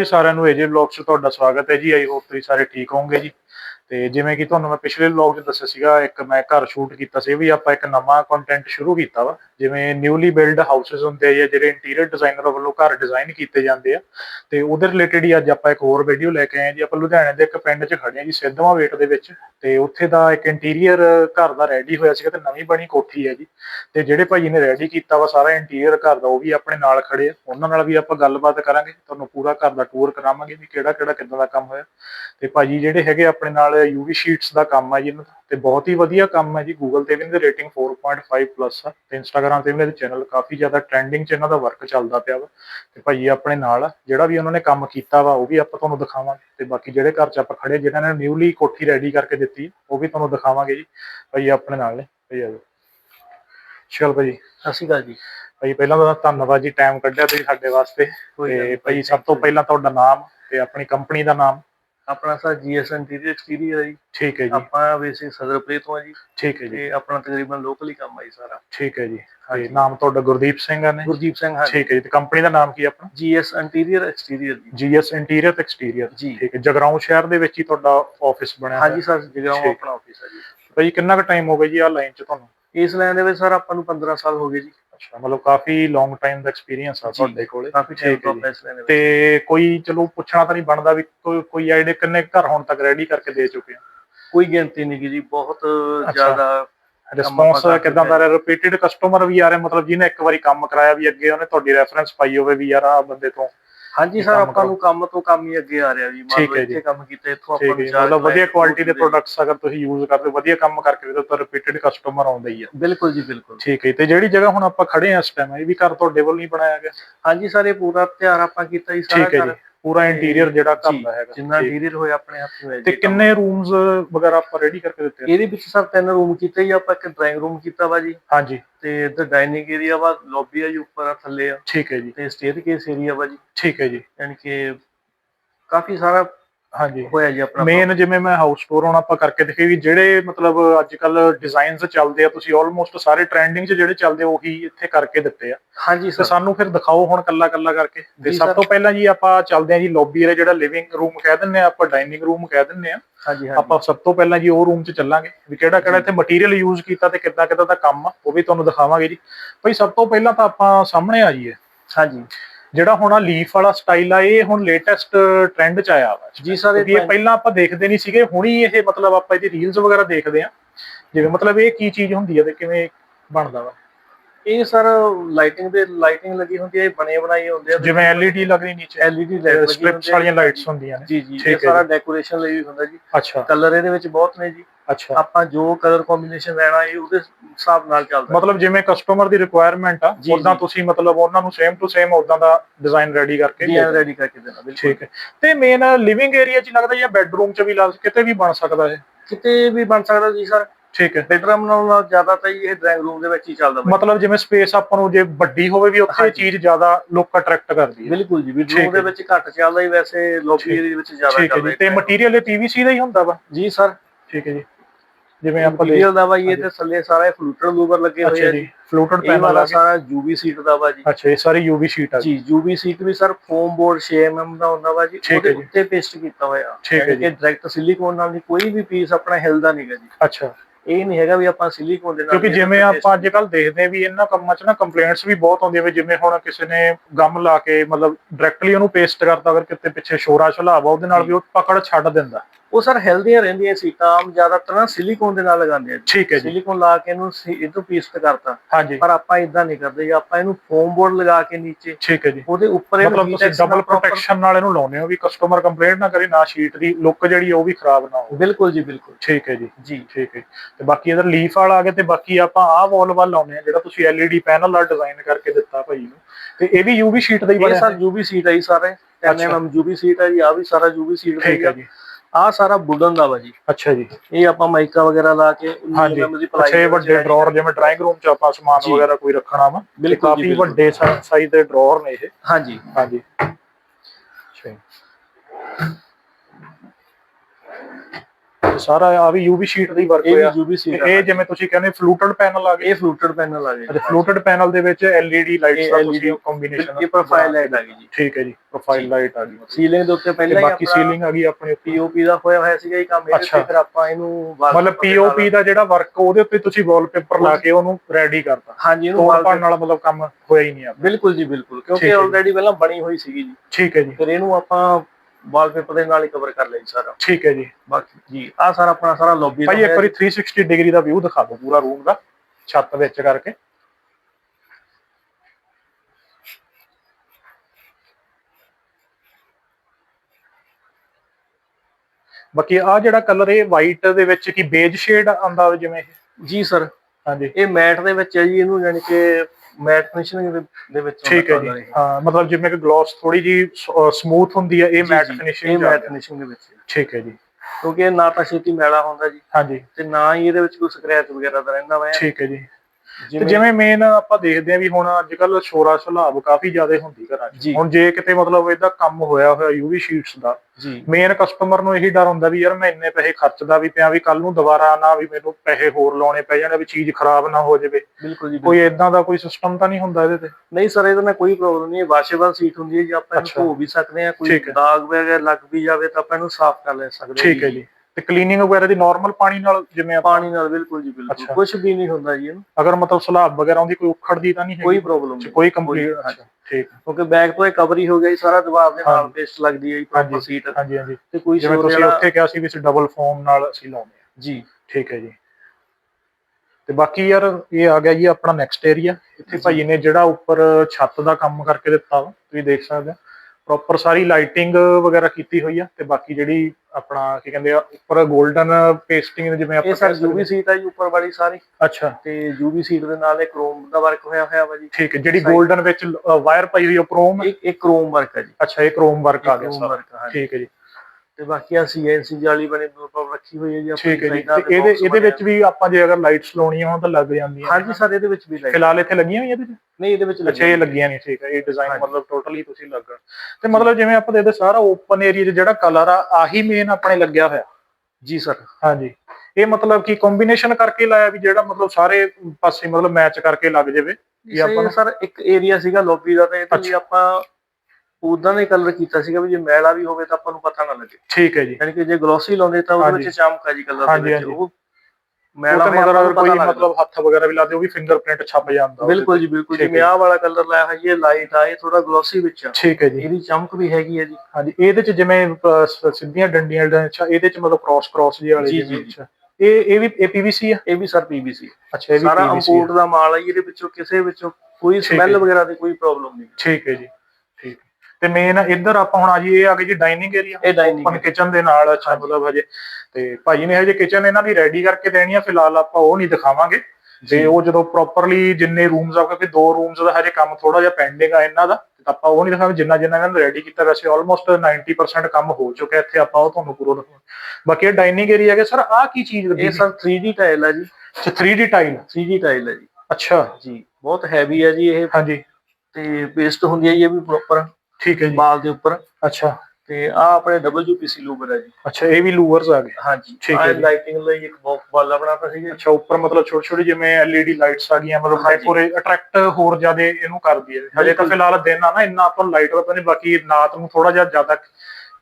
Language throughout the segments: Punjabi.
ਜੀ ਸਾਰਿਆਂ ਨੂੰ ਏਜੇ ਵਲੌਗ 'ਚ ਤੁਹਾਡਾ ਸਵਾਗਤ ਹੈ ਜੀ। ਆਈ ਹੋਪ ਤੁਸੀਂ ਸਾਰੇ ਠੀਕ ਹੋਵੋਗੇ ਜੀ। ਤੇ ਜਿਵੇਂ ਕਿ ਤੁਹਾਨੂੰ ਮੈਂ ਪਿਛਲੇ ਵਲੌਗ 'ਚ ਦੱਸਿਆ ਸੀਗਾ, ਇੱਕ ਮੈਂ ਘਰ ਸ਼ੂਟ ਕੀਤਾ ਸੀ ਵੀ ਆਪਾਂ ਇੱਕ ਨਵਾਂ ਕੰਟੈਂਟ ਸ਼ੁਰੂ ਕੀਤਾ ਵਾ। ਜਿਵੇਂ ਨਿਊਲੀ ਬਿਲਡ ਹਾਊਸਸ ਹੁੰਦੇ ਆ ਜਾਂ ਜਿਹੜੇ ਇੰਟੀਰੀਅਰ ਡਿਜ਼ਾਈਨਰ ਵੱਲੋਂ ਘਰ ਡਿਜ਼ਾਈਨ ਕੀਤੇ ਜਾਂਦੇ ਆ, ਤੇ ਉਹਦੇ ਰਿਲੇਟਡ ਹੀ ਅੱਜ ਆਪਾਂ ਇੱਕ ਹੋਰ ਵੀਡੀਓ ਲੈ ਕੇ ਆਏ ਹਾਂ ਜੀ। ਆਪਾਂ ਲੁਧਿਆਣੇ ਦੇ ਇੱਕ ਪਿੰਡ 'ਚ ਖੜੇ ਹਾਂ ਜੀ, ਸਿੱਧਵਾਂ ਵੇਟ ਦੇ ਵਿੱਚ, ਤੇ ਉੱਥੇ ਦਾ ਇੱਕ ਇੰਟੀਰੀਅਰ ਘਰ ਦਾ ਰੈਡੀ ਹੋਇਆ ਸੀਗਾ ਤੇ ਨਵੀਂ ਬਣੀ ਕੋਠੀ ਹੈ ਜੀ। ਤੇ ਜਿਹੜੇ ਭਾਈ ਨੇ ਰੈਡੀ ਕੀਤਾ ਵਾ ਸਾਰਾ ਇੰਟੀਰੀਅਰ ਘਰ ਦਾ, ਉਹ ਵੀ ਆਪਣੇ ਨਾਲ ਖੜੇ ਆ। ਉਹਨਾਂ ਨਾਲ ਵੀ ਆਪਾਂ ਗੱਲਬਾਤ ਕਰਾਂਗੇ, ਤੁਹਾਨੂੰ ਪੂਰਾ ਘਰ ਦਾ ਟੂਰ ਕਰਾਵਾਂਗੇ ਵੀ ਕਿਹੜਾ ਕਿਹੜਾ ਕਿੱਦਾਂ ਦਾ ਕੰਮ ਹੋਇਆ। ਤੇ ਭਾਜੀ ਜਿਹੜੇ ਹੈਗੇ ਆਪਣੇ ਨਾਲ ਯੂਵੀ ਸ਼ੀਟਸ ਦਾ ਕੰਮ ਆ ਜੀ ਇਹਨਾਂ ਦਾ। ਤੇ ਬਹੁਤ ਹੀ ਵਧੀਆ ਕੰਮ ਹੈ ਜੀ ਗੂਗਲ ਤੇ ਵੀ ਇਹਨਾਂ ਦੀ ਰੇਟਿੰਗ 4.5 ਪਲੱਸ ਆ ਤੇ ਇੰਸਟਾਗ੍ਰam ਤੇ ਵੀ ਇਹਨਾਂ ਦੇ ਚੈਨਲ ਕਾਫੀ ਜ਼ਿਆਦਾ ਟ੍ਰੈਂਡਿੰਗ 'ਚ ਇਹਨਾਂ ਦਾ ਵਰਕ ਚੱਲਦਾ ਪਿਆ ਵਾ। ਤੇ ਭਾਜੀ ਆਪਣੇ ਨਾਲ ਜਿਹੜਾ ਵੀ ਉਹਨਾਂ ਨੇ ਕੰਮ ਕੀਤਾ ਵਾ ਉਹ ਵੀ ਆਪਾਂ ਤੁਹਾਨੂੰ ਦਿਖਾਵਾਂਗੇ। ਤੇ ਬਾਕੀ ਜਿਹੜੇ ਘਰ 'ਚ ਆਪਾਂ ਖੜੇ ਜਿਹਨਾਂ ਨੇ ਨਿਊਲੀ ਕੋਠੀ ਰੈਡੀ ਕਰਕੇ ਦਿੱਤੀ ਉਹ ਵੀ ਤੁਹਾਨੂੰ ਦਿਖਾਵਾਂਗੇ ਜੀ। ਭਾਜੀ ਆਪਣੇ ਨਾਲ ਨੇ ਭਾਜੀ ਆਜੋ ਚਲ ਭਾਜੀ। ਸਤਿ ਸ਼੍ਰੀ ਅਕਾਲ ਜੀ। ਭਾਈ ਪਹਿਲਾਂ ਤਾਂ ਧੰਨਵਾਦ ਜੀ ਟਾਈਮ ਕੱਢਿਆ ਤੁਸੀਂ ਸਾਡੇ ਵਾਸਤੇ। ਤੇ ਭਾਈ ਸਭ ਤੋਂ ਪਹਿਲਾਂ ਤੁਹਾਡਾ ਨਾਮ ਤੇ ਆਪਣੀ ਕੰਪਨੀ ਦਾ ਨਾਮ। ਆਪਣਾ ਸਰ ਜੀਐਸ ਇੰਟੀਰੀਅਰ ਐਕਸਟੀਰੀਅਰ ਹੈ ਜੀ। ਠੀਕ ਹੈ ਜੀ। ਆਪਾਂ ਵੈਸੇ ਸਦਰਪੁਰੇ ਤੋਂ ਆ ਜੀ। ਠੀਕ ਹੈ ਜੀ। ਤੇ ਆਪਣਾ ਤਕਰੀਬਨ ਲੋਕਲ ਹੀ ਕੰਮ ਆ ਜੀ ਸਾਰਾ। ਠੀਕ ਹੈ ਜੀ। ਹਾਂਜੀ। ਨਾਮ ਤੁਹਾਡਾ ਗੁਰਦੀਪ ਸਿੰਘ ਆ ਨੇ? ਗੁਰਦੀਪ ਸਿੰਘ ਹਾਂ ਠੀਕ ਹੈ ਜੀ। ਤੇ ਕੰਪਨੀ ਦਾ ਨਾਮ ਕੀ ਹੈ ਆਪਣਾ? ਜੀਐਸ ਇੰਟੀਰੀਅਰ ਐਕਸਟੀਰੀਅਰ ਜੀ। ਜੀਐਸ ਇੰਟੀਰੀਅਰ ਤੇ ਐਕਸਟੀਰੀਅਰ ਜੀ। ਠੀਕ ਹੈ। ਜਗਰਾਉਂ ਸ਼ਹਿਰ ਦੇ ਵਿੱਚ ਹੀ ਤੁਹਾਡਾ ਆਫਿਸ ਬਣਿਆ ਹਾਂਜੀ ਸਰ ਜਗਰਾਉਂ। ਆਪਣਾ ਆਫਿਸ ਹੈ ਜੀ। ਭਾਈ ਕਿੰਨਾ ਕੁ ਟਾਈਮ ਹੋ ਗਿਆ ਜੀ ਆ ਲਾਈਨ 'ਚ ਤੁਹਾਨੂੰ? ਇਸ ਲਾਈਨ ਦੇ ਵਿੱਚ ਸਰ ਆਪਾਂ ਨੂੰ 15 ਸਾਲ ਹੋ ਗਏ ਜੀ। ਅੱਛਾ ਮਤਲਬ ਕਾਫੀ ਲੌਂਗ ਟਾਈਮ ਦਾ ਐਕਸਪੀਰੀਅੰਸ ਆ। ਤੁਹਾਡੇ ਕੋਲੇ। ਕਾਫੀ ਟਾਈਮ ਤੋਂ ਲਾਈਨ ਦੇ ਤੇ ਕੋਈ ਚਲੋ ਪੁੱਛਣਾ ਤਾਂ ਨਹੀਂ ਬਣਦਾ ਵੀ ਕੋਈ ਕੋਈ ਆਈਡੀਆ ਕਿੰਨੇ ਘਰ ਹੁਣ ਤੱਕ ਰੈਡੀ ਕਰਕੇ ਦੇ ਚੁੱਕੇ ਆ ਕੋਈ ਗਿਣਤੀ ਨਹੀਂ ਜੀ ਬਹੁਤ ਜ਼ਿਆਦਾ ਰਿਸਪੌਂਸ ਕਿਦਾਂ ਦਾ ਰਿਪੀਟਡ ਕਸਟਮਰ ਵੀ ਆ ਰਹੇ ਮਤਲਬ ਜਿਹਨੇ ਇੱਕ ਵਾਰੀ ਕੰਮ ਕਰਾਇਆ ਵੀ ਅੱਗੇ ਉਹਨੇ ਤੁਹਾਡੀ ਰੈਫਰੈਂਸ ਪਾਈ ਹੋਵੇ ਵੀ ਯਾਰ ਆ ਬੰਦੇ ਤੋਂ। ਹਾਂਜੀ ਸਰ ਆਪਾਂ ਨੂੰ ਕੰਮ ਤੋਂ ਕੰਮ ਹੀ ਅੱਗੇ ਆ ਰਿਹਾ ਜੀ ਮੰਨ ਲਓ। ਇੱਥੇ ਕੰਮ ਕੀਤਾ ਇੱਥੋਂ ਆਪਾਂ ਨੂੰ। ਚਾਰ ਮਤਲਬ ਵਧੀਆ ਕੁਆਲਿਟੀ ਦੇ। ਪ੍ਰੋਡਕਟਸ ਅਗਰ ਤੁਸੀਂ ਯੂਜ਼ ਕਰਦੇ ਵਧੀਆ ਕੰਮ ਕਰਕੇ ਤਾਂ ਰਿਪੀਟਡ ਕਸਟਮਰ ਆਉਂਦਾ ਹੀ ਆ ਬਿਲਕੁਲ ਜੀ ਬਿਲਕੁਲ ਠੀਕ ਹੈ। ਤੇ ਜਿਹੜੀ ਜਗ੍ਹਾ ਹੁਣ ਆਪਾਂ ਖੜੇ ਆ ਇਸ ਟਾਈਮ ਇਹ ਵੀ ਘਰ ਤੁਹਾਡੇ ਵੱਲ ਨਹੀਂ ਬਣਾਇਆ ਗਿਆ ਹਾਂਜੀ ਸਰ ਇਹ ਪੂਰਾ ਤਿਆਰ ਆਪਾਂ ਕੀਤਾ ਜੀ ਸਾਰਾ ਠੀਕ ਹੈ ਜੀ ਘਰ ਪੂਰਾ ਇੰਟੀਰੀਅਰ ਜਿਹੜਾ ਘਰ ਦਾ ਹੈਗਾ। ਜਿੰਨਾ। ਇੰਟੀਰੀਅਰ ਹੋਇਆ ਆਪਣੇ ਹੱਥ ਵਿੱਚ ਤੇ ਕਿੰਨੇ ਰੂਮਸ ਵਗੈਰਾ ਆਪਾਂ ਰੈਡੀ ਕਰਕੇ ਦਿੱਤੇ? ਇਹਦੇ ਵਿੱਚ ਸਰ ਤਿੰਨ ਰੂਮ ਕੀਤੇ ਜੀ ਆਪਾਂ ਇੱਕ ਡਰਾਇੰਗ ਰੂਮ ਕੀਤਾ ਵਾ ਜੀ। ਹਾਂਜੀ। ਤੇ ਇੱਧਰ ਡਾਈਨਿੰਗ ਏਰੀਆ ਵਾ ਲੌਬੀ ਆ ਜੀ ਉੱਪਰ ਆ ਥੱਲੇ ਆ। ਠੀਕ ਹੈ ਜੀ। ਤੇ ਸਟੇਅਰ ਕੇਸ ਏਰੀਆ ਵਾ ਜੀ। ਠੀਕ ਹੈ ਜੀ। ਯਾਨੀ ਕਿ ਕਾਫੀ ਸਾਰਾ ਹਾਂਜੀ। ਹੋਇਆ ਜੀ ਆਪਣਾ ਮੇਨ ਜਿਵੇਂ ਮੈਂ ਹਾਊਸ ਟੂਰ ਹੁਣ ਆਪਾਂ ਕਰਕੇ ਦੇਖੇ ਵੀ ਜਿਹੜੇ ਮਤਲਬ ਅੱਜ ਕੱਲ ਡਿਜ਼ਾਈਨਸ ਚੱਲਦੇ ਆ ਤੁਸੀਂ ਆਲਮੋਸਟ ਸਾਰੇ ਟ੍ਰੈਂਡਿੰਗ 'ਚ ਜਿਹੜੇ ਚੱਲਦੇ ਉਹੀ ਇੱਥੇ ਕਰਕੇ ਦਿੱਤੇ ਆ। ਹਾਂਜੀ ਸਰ ਸਾਨੂੰ ਫਿਰ ਦਿਖਾਓ ਹੁਣ ਕੱਲਾ ਕੱਲਾ ਕਰਕੇ। ਤੇ ਸਭ। ਤੋਂ ਪਹਿਲਾਂ ਜੀ ਆਪਾਂ ਚੱਲਦੇ ਆ ਜੀ ਲੌਬੀ ਏਰੀਆ ਜਿਹੜਾ ਲਿਵਿੰਗ ਰੂਮ ਕਹਿ ਦਿੰਨੇ ਆ ਆਪਾਂ ਡਾਈਨਿੰਗ ਰੂਮ ਕਹਿ ਦਿੰਨੇ ਆ। ਹਾਂਜੀ ਹਾਂਜੀ। ਆਪਾਂ ਸਭ ਤੋਂ ਪਹਿਲਾਂ ਜੀ ਉਹ ਰੂਮ 'ਚ ਚੱਲਾਂਗੇ ਵੀ ਕਿਹੜਾ ਕਿਹੜਾ ਇੱਥੇ ਮਟੀਰੀਅਲ ਯੂਜ਼ ਕੀਤਾ ਤੇ ਕਿੱਦਾਂ ਕਿੱਦਾਂ ਦਾ ਕੰਮ ਆ ਉਹ ਵੀ ਤੁਹਾਨੂੰ ਦਿਖਾਵਾਂਗੇ ਜੀ। ਭਾਈ ਸਭ ਤੋਂ ਪਹਿਲਾਂ ਤਾਂ ਆਪਾਂ ਸਾਹਮਣੇ ਆ ਜਾਈਏ। ਹਾਂਜੀ। ਜਿਹੜਾ ਹੁਣ ਆ ਲੀਫ ਵਾਲਾ ਸਟਾਈਲ ਆ ਇਹ ਹੁਣ ਲੇਟੈਸਟ ਟ੍ਰੈਂਡ 'ਚ ਆਇਆ ਵਾ। ਜੀ ਸਰ ਇਹ ਪਹਿਲਾਂ ਆਪਾਂ ਦੇਖਦੇ ਨਹੀਂ ਸੀਗੇ ਹੁਣੀ ਇਹ ਮਤਲਬ ਆਪਾਂ ਇਹਦੀ ਰੀਲਸ ਵਗੈਰਾ ਦੇਖਦੇ ਆ ਜਿਵੇਂ ਮਤਲਬ ਇਹ ਕੀ ਚੀਜ਼ ਹੁੰਦੀ ਹੈ ਤੇ ਕਿਵੇਂ ਬਣਦਾ ਵਾ? ਇਹ ਸਰ ਲਾਈਟਿੰਗ ਦੇ ਲਾਈਟਿੰਗ ਲੱਗੀ ਹੁੰਦੀ ਹੈ ਇਹ ਬਣੇ ਬਣਾਏ ਹੁੰਦੇ ਆ। ਜਿਵੇਂ LED ਲੱਗਦੀ ਨੀਚੇ। ਐਲਈਡੀ ਲਾਈਟ ਸਟ੍ਰਿਪਸ ਵਾਲੀਆਂ ਲਾਈਟਸ ਹੁੰਦੀਆਂ ਨੇ। ਜੀ ਜੀ ਇਹ ਸਾਰਾ। ਡੈਕੋਰੇਸ਼ਨ ਲਈ ਵੀ ਹੁੰਦਾ ਜੀ। ਅੱਛਾ। ਕਲਰ ਇਹਦੇ ਵਿੱਚ ਬਹੁਤ ਨੇ ਜੀ। ਅੱਛਾ। ਆਪਾਂ ਜੋ ਕਲਰ ਕੰਬੀਨੇਸ਼ਨ ਲੈਣਾ ਹੈ ਉਹਦੇ ਹਿਸਾਬ ਨਾਲ ਚੱਲਦਾ। ਮਤਲਬ ਜਿਵੇਂ ਕਸਟਮਰ ਦੀ ਰਿਕੁਆਇਰਮੈਂਟ ਆ ਉਦਾਂ। ਤੁਸੀਂ ਮਤਲਬ ਉਹਨਾਂ ਨੂੰ ਸੇਮ ਟੂ ਸੇਮ ਉਦਾਂ ਦਾ ਡਿਜ਼ਾਈਨ ਰੈਡੀ ਕਰਕੇ ਦਿਓ। ਰੈਡੀ ਕਰਕੇ ਦੇਣਾ ਬਿਲਕੁਲ। ਠੀਕ ਹੈ। ਤੇ ਮੇਨ ਲਿਵਿੰਗ ਏਰੀਆ 'ਚ ਲੱਗਦਾ ਜਾਂ ਬੈੱਡਰੂਮ 'ਚ ਵੀ ਲਾ ਕਿਤੇ ਵੀ ਬਣ ਸਕਦਾ ਹੈ ਕਿਤੇ ਵੀ ਬਣ ਸਕਦਾ ਜੀ ਸਰ ਠੀਕ ਹੈ। ਬੈਡਰੂਮ ਨਾਲੋਂ ਜ਼ਿਆਦਾ ਤਾਂ ਜੀ ਇਹ ਡਰਾਇੰਗ ਰੂਮ ਦੇ ਵਿੱਚ ਹੀ ਚੱਲਦਾ ਬਾਈ। ਮਤਲਬ ਜਿਵੇਂ ਸਪੇਸ ਆਪਾਂ ਨੂੰ ਜੇ ਵੱਡੀ ਹੋਵੇ ਵੀ ਉੱਥੇ ਇਹ। ਚੀਜ਼ ਜ਼ਿਆਦਾ ਲੋਕ ਅਟਰੈਕਟ ਕਰਦੀ ਹੈ। ਬਿਲਕੁਲ ਜੀ ਰੂਮ ਦੇ ਹੈ। ਵਿੱਚ ਘੱਟ ਚੱਲਦਾ ਹੀ ਵੈਸੇ ਲੌਬੀ ਦੇ ਵਿੱਚ ਜ਼ਿਆਦਾ ਠੀਕ ਹੈ ਚੱਲਦਾ ਜੀ ਤੇ ਮਟੀਰੀਅਲ ਇਹ PVC ਦਾ ਹੀ ਹੁੰਦਾ ਵਾ? ਜੀ ਸਰ। ਠੀਕ ਹੈ ਜੀ। ਜਿਵੇਂ ਆਪਾਂ ਮਟੀਰੀਅਲ ਦਾ ਵਾ ਜੀ, ਇਹ ਤੇ ਥੱਲੇ ਸਾਰਾ ਫਲੂਟਰ ਲੂਵਰ ਲੱਗੇ ਹੋਏ ਆ ਜੀ। ਜੀ। ਫਲੋਟਡ ਪੈਨਲ ਵਾਲਾ ਆ ਸਾਰਾ ਯੂਵੀ ਸੀਟ ਦਾ ਵਾ ਜੀ। ਅੱਛਾ ਇਹ ਸਾਰੀ UV ਸ਼ੀਟ ਆ। ਜੀ ਯੂਵੀ ਸੀਟ ਵੀ ਸਰ ਫੋਮ ਬੋਰਡ 6 mm ਦਾ ਹੁੰਦਾ ਵਾ ਜੀ ਹੈ ਉਹਦੇ ਜੀ। ਉੱਤੇ ਪੇਸਟ ਕੀਤਾ ਹੋਇਆ। ਠੀਕ ਹੈ ਕਿ ਡਾਇਰੈਕਟ ਸਿਲੀਕੋਨ ਨਾਲ ਨਹੀਂ ਕੋਈ ਵੀ ਪੀਸ ਆਪਣਾ ਹਿਲਦਾ ਨਹੀਂਗਾ ਜੀ। ਅੱਛਾ। ਇਹ ਨਹੀਂ ਹੈਗਾ ਵੀ ਆਪਾਂ ਸਿਲੀਕੋਨ ਦੇ ਨਾਲ ਕਿਉਂਕਿ ਜਿਵੇਂ ਆਪਾਂ ਅੱਜ ਕੱਲ ਦੇਖਦੇ ਵੀ ਇਹਨਾਂ ਕੰਮਾਂ 'ਚ ਨਾ ਕੰਪਲੇਂਟਸ ਵੀ ਬਹੁਤ ਆਉਂਦੀਆਂ ਵੀ ਜਿਵੇਂ ਹੁਣ ਕਿਸੇ ਨੇ ਗਮ ਲਾ ਕੇ ਮਤਲਬ ਡਾਇਰੈਕਟਲੀ ਉਹਨੂੰ ਪੇਸਟ ਕਰਤਾ ਅਗਰ ਕਿਤੇ ਪਿੱਛੇ ਸ਼ੋਰਾ ਛਲਾਵਾ ਉਹਦੇ ਨਾਲ ਵੀ ਉਹ ਪਕੜ ਛੱਡ ਦਿੰਦਾ। ਉਹ ਸਰ ਹੈਲਦੀਆਂ ਰਹਿੰਦੀਆਂ ਸੀਟਾਂ ਆਮ ਜ਼ਿਆਦਾਤਰ ਨਾ ਸਿਲੀਕੋਨ ਦੇ ਨਾਲ ਲਗਾਉਂਦੇ ਆ ਠੀਕ ਹੈ ਜੀ। ਸਿਲੀਕੋਨ ਲਾ ਕੇ ਇਹਨੂੰ ਸੀ- ਇਹਨੂੰ ਪੀਸਟ ਕਰਤਾ। ਹਾਂਜੀ। ਪਰ ਆਪਾਂ ਇਦਾਂ ਨਹੀਂ ਕਰਦੇ ਜੀ ਆਪਾਂ ਇਹਨੂੰ ਫੋਮ ਬੋਰਡ ਲਗਾ ਕੇ ਨੀਚੇ ਠੀਕ ਹੈ ਜੀ। ਉਹਦੇ ਉੱਪਰ ਇਹਨੂੰ ਮਤਲਬ ਤੁਸੀਂ ਡਬਲ ਪ੍ਰੋਟੈਕਸ਼ਨ ਨਾਲ ਇਹਨੂੰ ਲਾਉਂਦੇ ਹੋ ਵੀ ਕਸਟਮਰ ਕੰਪਲੇਂਟ ਨਾ ਕਰੇ ਨਾ ਸ਼ੀਟ ਦੀ ਲੁੱਕ ਜਿਹੜੀ ਉਹ ਵੀ ਖਰਾਬ ਨਾ ਹੋਵੇ। ਬਿਲਕੁਲ ਜੀ ਬਿਲਕੁਲ। ਠੀਕ ਹੈ ਜੀ। ਜੀ। ਠੀਕ ਹੈ ਤੇ ਬਾਕੀ ਇਧਰ ਲੀਫ ਵਾਲਾ ਆ ਗਿਆ ਤੇ ਬਾਕੀ ਆਪਾਂ ਆਹ ਵਾਲ ਵੱਲ ਲਾਉਨੇ ਆ ਜਿਹੜਾ ਤੁਸੀਂ LED ਪੈਨਲ ਨਾਲ ਡਿਜ਼ਾਈਨ ਕਰਕੇ ਦਿੱਤਾ ਭਾਈ ਨੂੰ। ਤੇ ਇਹ ਵੀ UV ਸ਼ੀਟ ਦਾ ਹੀ ਬਣਿਆ ਸਰ ਯੂਵੀ ਸੀਟ ਹੈ ਜੀ ਸਾਰੇ 10 ਅੱਛਾ। mm ਯੂਵੀ ਸੀਟ ਹੈ ਜੀ ਆ ਵੀ ਸਾਰਾ ਯੂਵੀ ਸੀਟ ਹੈ ਜੀ। ਆ ਸਾਰਾ ਵੁਡਨ ਦਾ ਵਾ ਜੀ। ਅੱਛਾ ਜੀ। ਇਹ ਆਪਾਂ ਮਾਈਕਾ ਵਗੈਰਾ ਲਾ ਕੇ 19 ਹਾਂਜੀ। mm ਦੀ ਅੱਛਾ ਇਹ ਵੱਡੇ ਡਰਾਅਰ ਜਿਵੇਂ ਡਰਾਇੰਗ ਰੂਮ ਚ ਆਪਾਂ ਸਮਾਨ। ਵਗੈਰਾ ਕੋਈ ਰੱਖਣਾ ਵਾ ਬਿਲਕੁਲ ਕਾਫੀ। ਵੱਡੇ ਸਾਈਜ਼ ਦੇ ਡਰਾਅਰ ਨੇ ਇਹ। ਹਾਂਜੀ। ਹਾਂਜੀ। ਅੱਛਾ ਸਾਰਾ ਆ ਵੀ ਯੂਵੀ ਸ਼ੀਟ ਦੀ ਵਰਕ ਇਹ ਵੀ ਹੋਇਆ ਯੂਵੀ ਸੀਟ ਇਹ ਜਿਵੇਂ ਤੁਸੀਂ ਕਹਿੰਦੇ ਫਲੂਟਡ ਪੈਨਲ ਆ ਗਏ ਇਹ ਫਲੂਟਡ ਪੈਨਲ ਆ ਅੱਛਾ ਫਲੂਟਡ ਪੈਨਲ ਦੇ ਵਿੱਚ LED ਲਾਈਟਸ ਦਾ ਤੁਸੀਂ ਕੰਬੀਨੇਸ਼ਨ ਇਹ ਪ੍ਰੋਫਾਈਲ ਲਾਈਟ ਆ ਗਈ ਜੀ। ਠੀਕ ਹੈ ਜੀ ਪ੍ਰੋਫਾਈਲ ਲਾਈਟ ਆ ਗਈ। ਸੀਲਿੰਗ ਦੇ ਉੱਤੇ ਤੇ ਪਹਿਲਾਂ ਹੀ ਬਾਕੀ ਸੀਲਿੰਗ ਆ ਗਈ ਆਪਣੀ ਪੀਓਪੀ ਦਾ ਹੋਇਆ ਹੋਇਆ ਸੀਗਾ ਇਹ ਕੰਮ ਇਹਦੇ ਅੱਛਾ। ਤੇ ਫਿਰ ਆਪਾਂ ਇਹਨੂੰ ਮਤਲਬ POP ਨਾਲ- ਦਾ ਜਿਹੜਾ ਵਰਕ ਉਹਦੇ ਉੱਤੇ ਤੁਸੀਂ ਵਾਲਪੇਪਰ ਲਾ ਕੇ ਉਹਨੂੰ ਰੈਡੀ ਕਰਤਾ। ਹਾਂਜੀ ਇਹਨੂੰ ਤੋੜ ਨਾਲ ਮਤਲਬ ਕੰਮ ਹੋਇਆ ਹੀ ਨਹੀਂ ਆ ਬਿਲਕੁਲ ਜੀ ਬਿਲਕੁਲ। ਠੀਕ ਕਿਉਂਕਿ ਹੈ ਜੀ। ਆਲਰੇਡੀ ਪਹਿਲਾਂ ਬਣੀ ਹੋਈ ਸੀਗੀ ਜੀ। ਠੀਕ ਹੈ ਜੀ। ਫਿਰ ਇਹਨੂੰ ਆਪਾਂ ਵਾਲਪੇਪਰ ਦੇ ਨਾਲ ਹੀ ਕਵਰ ਕਰ ਜੀ ਸਾਰਾ। ਠੀਕ ਹੈ ਜੀ। ਬਾਕੀ ਜੀ ਆ ਸਾਰਾ ਆਪਣਾ ਸਾਰਾ ਲੌਬੀ ਭਾਈ ਇੱਕ ਵਾਰੀ 360 ਡਿਗਰੀ ਦਾ ਵਿਊ ਦਿਖਾ ਦਿਓ ਪੂਰਾ ਰੂਮ ਦਾ ਛੱਤ ਵਿੱਚ ਕਰਕੇ। ਬਾਕੀ ਆ ਜਿਹੜਾ ਕਲਰ ਇਹ ਵਾਈਟ ਦੇ ਵਿੱਚ ਕੀ ਬੇਜ ਸ਼ੇਡ ਆਂਦਾ ਜਿਵੇਂ ਜੀ ਸਰ ਹਾਂਜੀ। ਇਹ ਮੈਟ ਦੇ ਵਿੱਚ ਹੈ ਜੀ ਇਹਨੂੰ ਯਾਨੀ ਕਿ ਮੈਟ ਫਿਨਿਸ਼ਿੰਗ ਦੇ ਵਿੱਚ ਠੀਕ ਹੈ ਜੀ। ਹਾਂ ਮਤਲਬ ਜਿਵੇਂ ਕਿ ਗਲੋਸ ਥੋੜੀ ਜੀ ਸਮੂਥ ਹੁੰਦੀ ਹੈ ਇਹ ਮੈਟ ਜੀ, ਇਹ ਫਿਨਿਸ਼ਿੰਗ ਮੈਟ ਫਿਨਿਸ਼ਿੰਗ ਦੇ ਵਿੱਚ। ਠੀਕ ਹੈ ਜੀ। ਕਿਉਂਕਿ ਇਹ ਨਾ ਤਾਂ ਛੇਤੀ ਮੈਲਾ ਹੁੰਦਾ ਜੀ। ਹਾਂਜੀ। ਤੇ ਨਾ ਹੀ ਇਹਦੇ ਵਿੱਚ ਕੋਈ ਸਕ੍ਰੈਚ ਵਗੈਰਾ ਦਾ ਰਹਿੰਦਾ ਵਾ। ਠੀਕ ਹੈ ਜੀ। ਜਿਵੇਂ ਜਿਵੇਂ ਮੇਨ ਆਪਾਂ ਦੇਖਦੇ ਆ ਵੀ ਹੁਣ ਅੱਜ ਕੱਲ ਸ਼ੋਰਾ ਸ਼ਲਾਬ ਕਾਫੀ ਜ਼ਿਆਦਾ ਹੁੰਦੀ ਘਰਾਂ 'ਚ। ਹੁਣ ਜੇ ਕਿਤੇ ਮਤਲਬ ਇਹਦਾ ਕੰਮ ਹੋਇਆ ਹੋਇਆ ਯੂਵੀ ਸ਼ੀਟਸ ਦਾ ਮੇਨ ਕਸਟਮਰ ਨੂੰ ਇਹੀ ਡਰ ਹੁੰਦਾ ਵੀ ਯਾਰ ਮੈਂ ਇੰਨੇ ਪੈਸੇ ਖਰਚਦਾ ਵੀ ਪਿਆ ਵੀ ਕੱਲ ਨੂੰ ਦੁਬਾਰਾ ਨਾ ਵੀ ਮੈਨੂੰ ਪੈਸੇ ਹੋਰ ਲਾਉਣੇ ਪੈ ਜਾਣ ਵੀ ਚੀਜ਼ ਖਰਾਬ ਨਾ ਹੋ ਜਾਵੇ। ਬਿਲਕੁਲ ਜੀ ਕੋਈ ਇਦਾਂ ਦਾ ਕੋਈ ਸਿਸਟਮ ਤਾਂ ਨਹੀਂ ਹੁੰਦਾ ਇਹਦੇ ਤੇ? ਨਹੀਂ ਸਰ ਇਹਦੇ ਨਾਲ ਕੋਈ ਪ੍ਰੋਬਲਮ ਨਹੀਂ ਹੈ। ਵਾਸ਼ੇਬਲ ਸੀਟ ਹੁੰਦੀ ਹੈ ਜੀ ਆਪਾਂ ਇਹਨੂੰ। ਧੋ ਵੀ ਸਕਦੇ ਹਾਂ ਕੋਈ। ਦਾਗ ਵਗੈਰਾ ਲੱਗ ਵੀ ਜਾਵੇ ਤਾਂ ਆਪਾਂ ਇਹਨੂੰ ਸਾਫ਼ ਕਰ ਲੈ ਸਕਦੇ ਹਾਂ ਠੀਕ ਹੈ ਜੀ। ਤੇ ਕਲੀਨਿੰਗ ਵਗੈਰਾ ਦੀ ਨਾਰਮਲ ਪਾਣੀ ਨਾਲ ਜਿਵੇਂ ਆਪਾਂ ਪਾਣੀ ਨਾਲ ਬਿਲਕੁਲ ਜੀ ਬਿਲਕੁਲ। ਕੁਝ ਵੀ ਨਹੀਂ ਹੁੰਦਾ ਜੀ ਇਹਨੂੰ। ਅਗਰ ਮਤਲਬ ਸਲਾਬ ਵਗੈਰਾ ਉਹਦੀ ਕੋਈ ਉਖੜਦੀ ਤਾਂ ਨਹੀਂ ਹੈਗੀ? ਕੋਈ ਪ੍ਰੋਬਲਮ ਨਹੀਂ। ਕੋਈ ਕੰਪਲੀਟ ਅੱਛਾ ਠੀਕ। ਕਿਉਂਕਿ ਬੈਕ ਤੋਂ ਇਹ ਕਵਰ ਹੀ ਹੋ ਗਿਆ ਜੀ ਸਾਰਾ ਦਬਾਅ ਦੇ ਨਾਲ। ਪੇਸਟ ਲੱਗਦੀ ਹੈ ਜੀ ਪ੍ਰੋਪਰ। ਸੀਟ ਹਾਂਜੀ ਹਾਂਜੀ। ਤੇ ਕੋਈ ਜਿਵੇਂ ਤੁਸੀਂ ਉੱਥੇ ਕਿਹਾ ਸੀ ਵੀ ਅਸੀਂ ਡਬਲ ਫੋਮ ਨਾਲ ਅਸੀਂ ਲਾਉਂਦੇ ਹਾਂ। ਜੀ। ਠੀਕ ਹੈ ਜੀ। ਤੇ ਬਾਕੀ ਯਾਰ ਇਹ ਆ ਗਿਆ ਜੀ ਆਪਣਾ ਨੈਕਸਟ ਏਰੀਆ ਇੱਥੇ ਭਾਈ ਨੇ ਜਿਹੜਾ ਉੱਪਰ ਛੱਤ ਦਾ ਕੰਮ ਕਰਕੇ ਦਿੱਤਾ ਵਾ ਤੁਸੀਂ ਦੇਖ ਸਕਦੇ ਹੋ। ਪ੍ਰੋਪਰ ਸਾਰੀ ਲਾਈਟਿੰਗ ਵਗੈਰਾ ਕੀਤੀ ਹੋਈ ਆ ਤੇ ਬਾਕੀ ਜਿਹੜੀ ਆਪਣਾ ਕੀ ਕਹਿੰਦੇ ਆ ਉੱਪਰ 골ਡਨ ਪੇਸਟਿੰਗ ਜਿਵੇਂ ਆਪਾਂ ਇਹ ਸਰ ਯੂਵੀ ਸੀਟ ਹੈ। ਜੀ ਉੱਪਰ ਵਾਲੀ ਸਾਰੀ। ਅੱਛਾ। ਤੇ ਯੂਵੀ ਸੀਟ ਦੇ ਨਾਲ ਇਹ ਕ੍ਰੋਮ ਦਾ ਵਰਕ ਹੋਇਆ ਹੋਇਆ ਵਾ ਜੀ। ਠੀਕ ਹੈ ਜਿਹੜੀ 골ਡਨ ਵਿੱਚ ਵਾਇਰ ਪਾਈ ਹੋਈ ਆ ਕ੍ਰੋਮ ਇੱਕ ਕ੍ਰੋਮ ਵਰਕ ਹੈ ਜੀ। ਅੱਛਾ ਇਹ ਕ੍ਰੋਮ ਵਰਕ ਆ ਗਿਆ ਸਾਰਾ। ਠੀਕ ਹੈ ਜੀ। ਤੇ ਬਾਕੀ ਆ ਸੀਐਨਸੀ ਜਾਲੀ ਬਣੀ ਉੱਪਰ ਰੱਖੀ ਹੋਈ ਹੈ ਜੀ ਆਪਣੀ ਠੀਕ ਹੈ ਜੀ। ਤੇ ਇਹਦੇ ਇਹਦੇ ਵਿੱਚ ਵੀ ਆਪਾਂ ਜੇ ਅਗਰ ਲਾਈਟਸ ਲਾਉਣੀਆਂ ਹੋਣ ਤਾਂ ਲੱਗ ਜਾਂਦੀਆਂ ਹਾਂਜੀ ਸਰ ਇਹਦੇ ਵਿੱਚ ਵੀ ਲਾਈਟ ਫਿਲਹਾਲ ਇੱਥੇ ਲੱਗੀਆਂ ਹੋਈਆਂ ਇਹਦੇ 'ਚ ਨਹੀਂ ਇਹਦੇ ਵਿੱਚ ਅੱਛਾ ਇਹ ਲੱਗੀਆਂ ਨਹੀਂ ਠੀਕ ਹੈ। ਇਹ ਡਿਜ਼ਾਈਨ। ਮਤਲਬ ਟੋਟਲੀ ਤੁਸੀਂ ਲੱਗਾ ਤੇ ਮਤਲਬ ਜਿਵੇਂ ਆਪਾਂ ਦੇਖਦੇ ਸਾਰਾ ਓਪਨ ਏਰੀਆ 'ਚ ਜਿਹੜਾ ਕਲਰ ਆ ਆਹੀ ਮੇਨ ਆਪਣੇ ਲੱਗਿਆ ਹੋਇਆ? ਜੀ ਸਰ। ਹਾਂਜੀ। ਇਹ ਮਤਲਬ ਕਿ ਕੰਬੀਨੇਸ਼ਨ ਕਰਕੇ ਲਾਇਆ ਵੀ ਜਿਹੜਾ ਮਤਲਬ ਸਾਰੇ ਪਾਸੇ ਮਤਲਬ ਮੈਚ ਕਰਕੇ ਲੱਗ ਜਾਵੇ? ਇਹ ਆਪਾਂ ਸਰ ਇੱਕ ਏਰੀਆ ਸੀਗਾ ਲੌਬੀ ਦਾ ਤੇ ਇਹਦੇ ਲਈ। ਆਪਾਂ ਉਦਾਂ ਦਾ ਕਲਰ ਕੀਤਾ ਸੀਗਾ ਵੀ ਜੇ ਮੈਲਾ ਵੀ ਹੋਵੇ ਤਾਂ ਆਪਾਂ ਨੂੰ ਪਤਾ ਨਾ ਲੱਗੇ ਠੀਕ ਹੈ ਜੀ ਯਾਨੀ ਕਿ ਜੇ ਗਲੋਸੀ ਲਾਉਂਦੇ ਤਾਂ ਉਹਦੇ। ਵਿੱਚ ਚਮਕ ਜੀ ਕਲਰ ਦੇ ਵਿੱਚ। ਉਹ ਮੈਲਾ ਆਪਾਂ ਅਗਰ ਕੋਈ। ਮਤਲਬ ਹੱਥ ਵਗੈਰਾ ਵੀ ਲਾਦੇ ਉਹ ਵੀ ਫਿੰਗਰਪ੍ਰਿੰਟ ਛਪ ਜਾਂਦਾ ਬਿਲਕੁਲ ਜੀ ਬਿਲਕੁਲ ਜਿਵੇਂ। ਆਹ ਵਾਲਾ ਕਲਰ ਲਾਇਆ ਹੈ ਇਹ ਲਾਈਟ ਆ ਇਹ ਥੋੜਾ ਗਲੋਸੀ ਵਿੱਚ ਆ। ਠੀਕ ਹੈ ਜੀ ਇਹਦੀ ਚਮਕ ਵੀ ਹੈਗੀ ਹੈ ਜੀ ਹਾਂਜੀ ਇਹਦੇ 'ਚ ਜਿਵੇਂ ਸਿੱਧੀਆਂ ਡੰਡੀਆਂ ਜਿਹੜੀਆਂ ਅੱਛਾ ਇਹਦੇ 'ਚ ਮਤਲਬ ਕ੍ਰਾਸ ਕ੍ਰਾਸ ਜਿਹੇ ਵਾਲੇ ਜੀ, ਜੀ, ਅੱਛਾ ਇਹ ਇਹ ਵੀ ਇਹ ਪੀਵੀਸੀ ਆ ਇਹ ਵੀ ਸਰ ਪੀਵੀਸੀ ਅੱਛਾ ਇਹ ਵੀ ਸਾਰਾ। ਇੰਪੋਰਟ ਦਾ ਮਾਲ ਹੈ ਜੀ, ਇਹਦੇ ਵਿੱਚੋਂ ਕਿਸੇ ਵਿੱਚੋਂ ਕੋਈ ਸਮੈਲ ਜੀ। ਵਗੈਰਾ ਦੀ ਕੋਈ ਪ੍ਰੋਬਲਮ ਨਹੀਂ ਠੀਕ ਹੈ ਜੀ ਤੇ ਮੇਨ ਇੱਧਰ ਆਪਾਂ ਹੁਣ ਆ ਜੀ ਇਹ ਆ ਗਈ ਜੀ ਡਾਈਨਿੰਗ ਏਰੀਆ ਇਹ dining ਓਪਨ ਕਿਚਨ ਦੇ ਨਾਲ ਅੱਛਾ। ਮਤਲਬ ਹਜੇ। ਤੇ ਭਾਜੀ ਨੇ ਹਜੇ ਕਿਚਨ ਇਹਨਾਂ ਦੀ ਰੈਡੀ ਕਰਕੇ ਦੇਣੀ ਆ ਫਿਲਹਾਲ ਆਪਾਂ ਉਹ ਨਹੀਂ ਦਿਖਾਵਾਂਗੇ। ਤੇ। ਉਹ ਜਦੋਂ ਪ੍ਰੋਪਰਲੀ ਜਿੰਨੇ ਰੂਮਸ ਆ ਕਿਉਂਕਿ ਦੋ ਰੂਮਸ ਦਾ ਹਜੇ ਕੰਮ ਥੋੜਾ ਜਿਹਾ ਪੈਂਡਿੰਗ ਆ ਇਹਨਾਂ ਦਾ ਤੇ ਆਪਾਂ ਉਹ ਨਹੀਂ ਦਿਖਾਵਾਂਗੇ। ਜਿੰਨਾ ਜਿੰਨਾ ਇਹਨਾਂ ਨੇ ਰੈਡੀ ਕੀਤਾ ਵੈਸੇ ਆਲਮੋਸਟ 90% ਕੰਮ ਹੋ ਚੁੱਕਾ ਇੱਥੇ ਆਪਾਂ ਉਹ ਤੁਹਾਨੂੰ ਪੂਰਾ ਦਿਖਾਵਾਂਗੇ। ਬਾਕੀ ਇਹ ਡਾਈਨਿੰਗ ਏਰੀਆ ਹੈ ਸਰ ਆਹ ਕੀ ਚੀਜ਼ ਲੱਗੀ ਇਹ ਸਰ 3D ਟਾਈਲ ਹੈ ਜੀ। ਅੱਛਾ 3D ਟਾਈਲ 3D ਟਾਈਲ ਹੈ ਜੀ। ਅੱਛਾ। ਜੀ ਬਹੁਤ ਹੈਵੀ ਹੈ ਜੀ ਇਹ। ਹਾਂਜੀ। ਤੇ ਪੇਸਟ ਹੁੰਦੀ ਹੈ ਜੀ ਇਹ ਵੀ ਪ੍ਰੋਪਰ ਠੀਕ ਹੈ ਜੀ। ਬਾਲ ਦੇ ਉੱਪਰ। ਅੱਛਾ। ਤੇ ਆ ਆਪਣੇ WPC ਲੂਬਰ ਹੈ ਜੀ। ਅੱਛਾ ਇਹ ਵੀ ਲੂਵਰਸ ਆ ਗਏ। ਹਾਂਜੀ। ਠੀਕ ਹੈ। ਲਾਈਟਿੰਗ ਲਈ ਇੱਕ ਬਾਕਸ ਵਾਲਾ ਬਣਾਤਾ ਸੀਗਾ ਅੱਛਾ ਉੱਪਰ ਮਤਲਬ ਛੋਟੀ ਛੋਟੀ ਜਿਵੇਂ LED ਲਾਈਟਸ ਆ ਗਈਆਂ ਮਤਲਬ ਹਾਂਜੀ। ਡੈਕੋਰੇ ਅਟਰੈਕਟ ਹੋਰ ਜ਼ਿਆਦਾ ਇਹਨੂੰ ਕਰਦੀ ਹੈ। ਹਜੇ ਤਾਂ। ਫਿਲਹਾਲ ਦਿਨ ਆ ਨਾ ਇੰਨਾ ਆਪਾਂ ਲਾਈਟ ਪਤਾ ਨਹੀਂ ਬਾਕੀ ਰਾਤ ਨੂੰ ਥੋੜਾ ਜਿਹਾ ਜ਼ਿਆਦਾ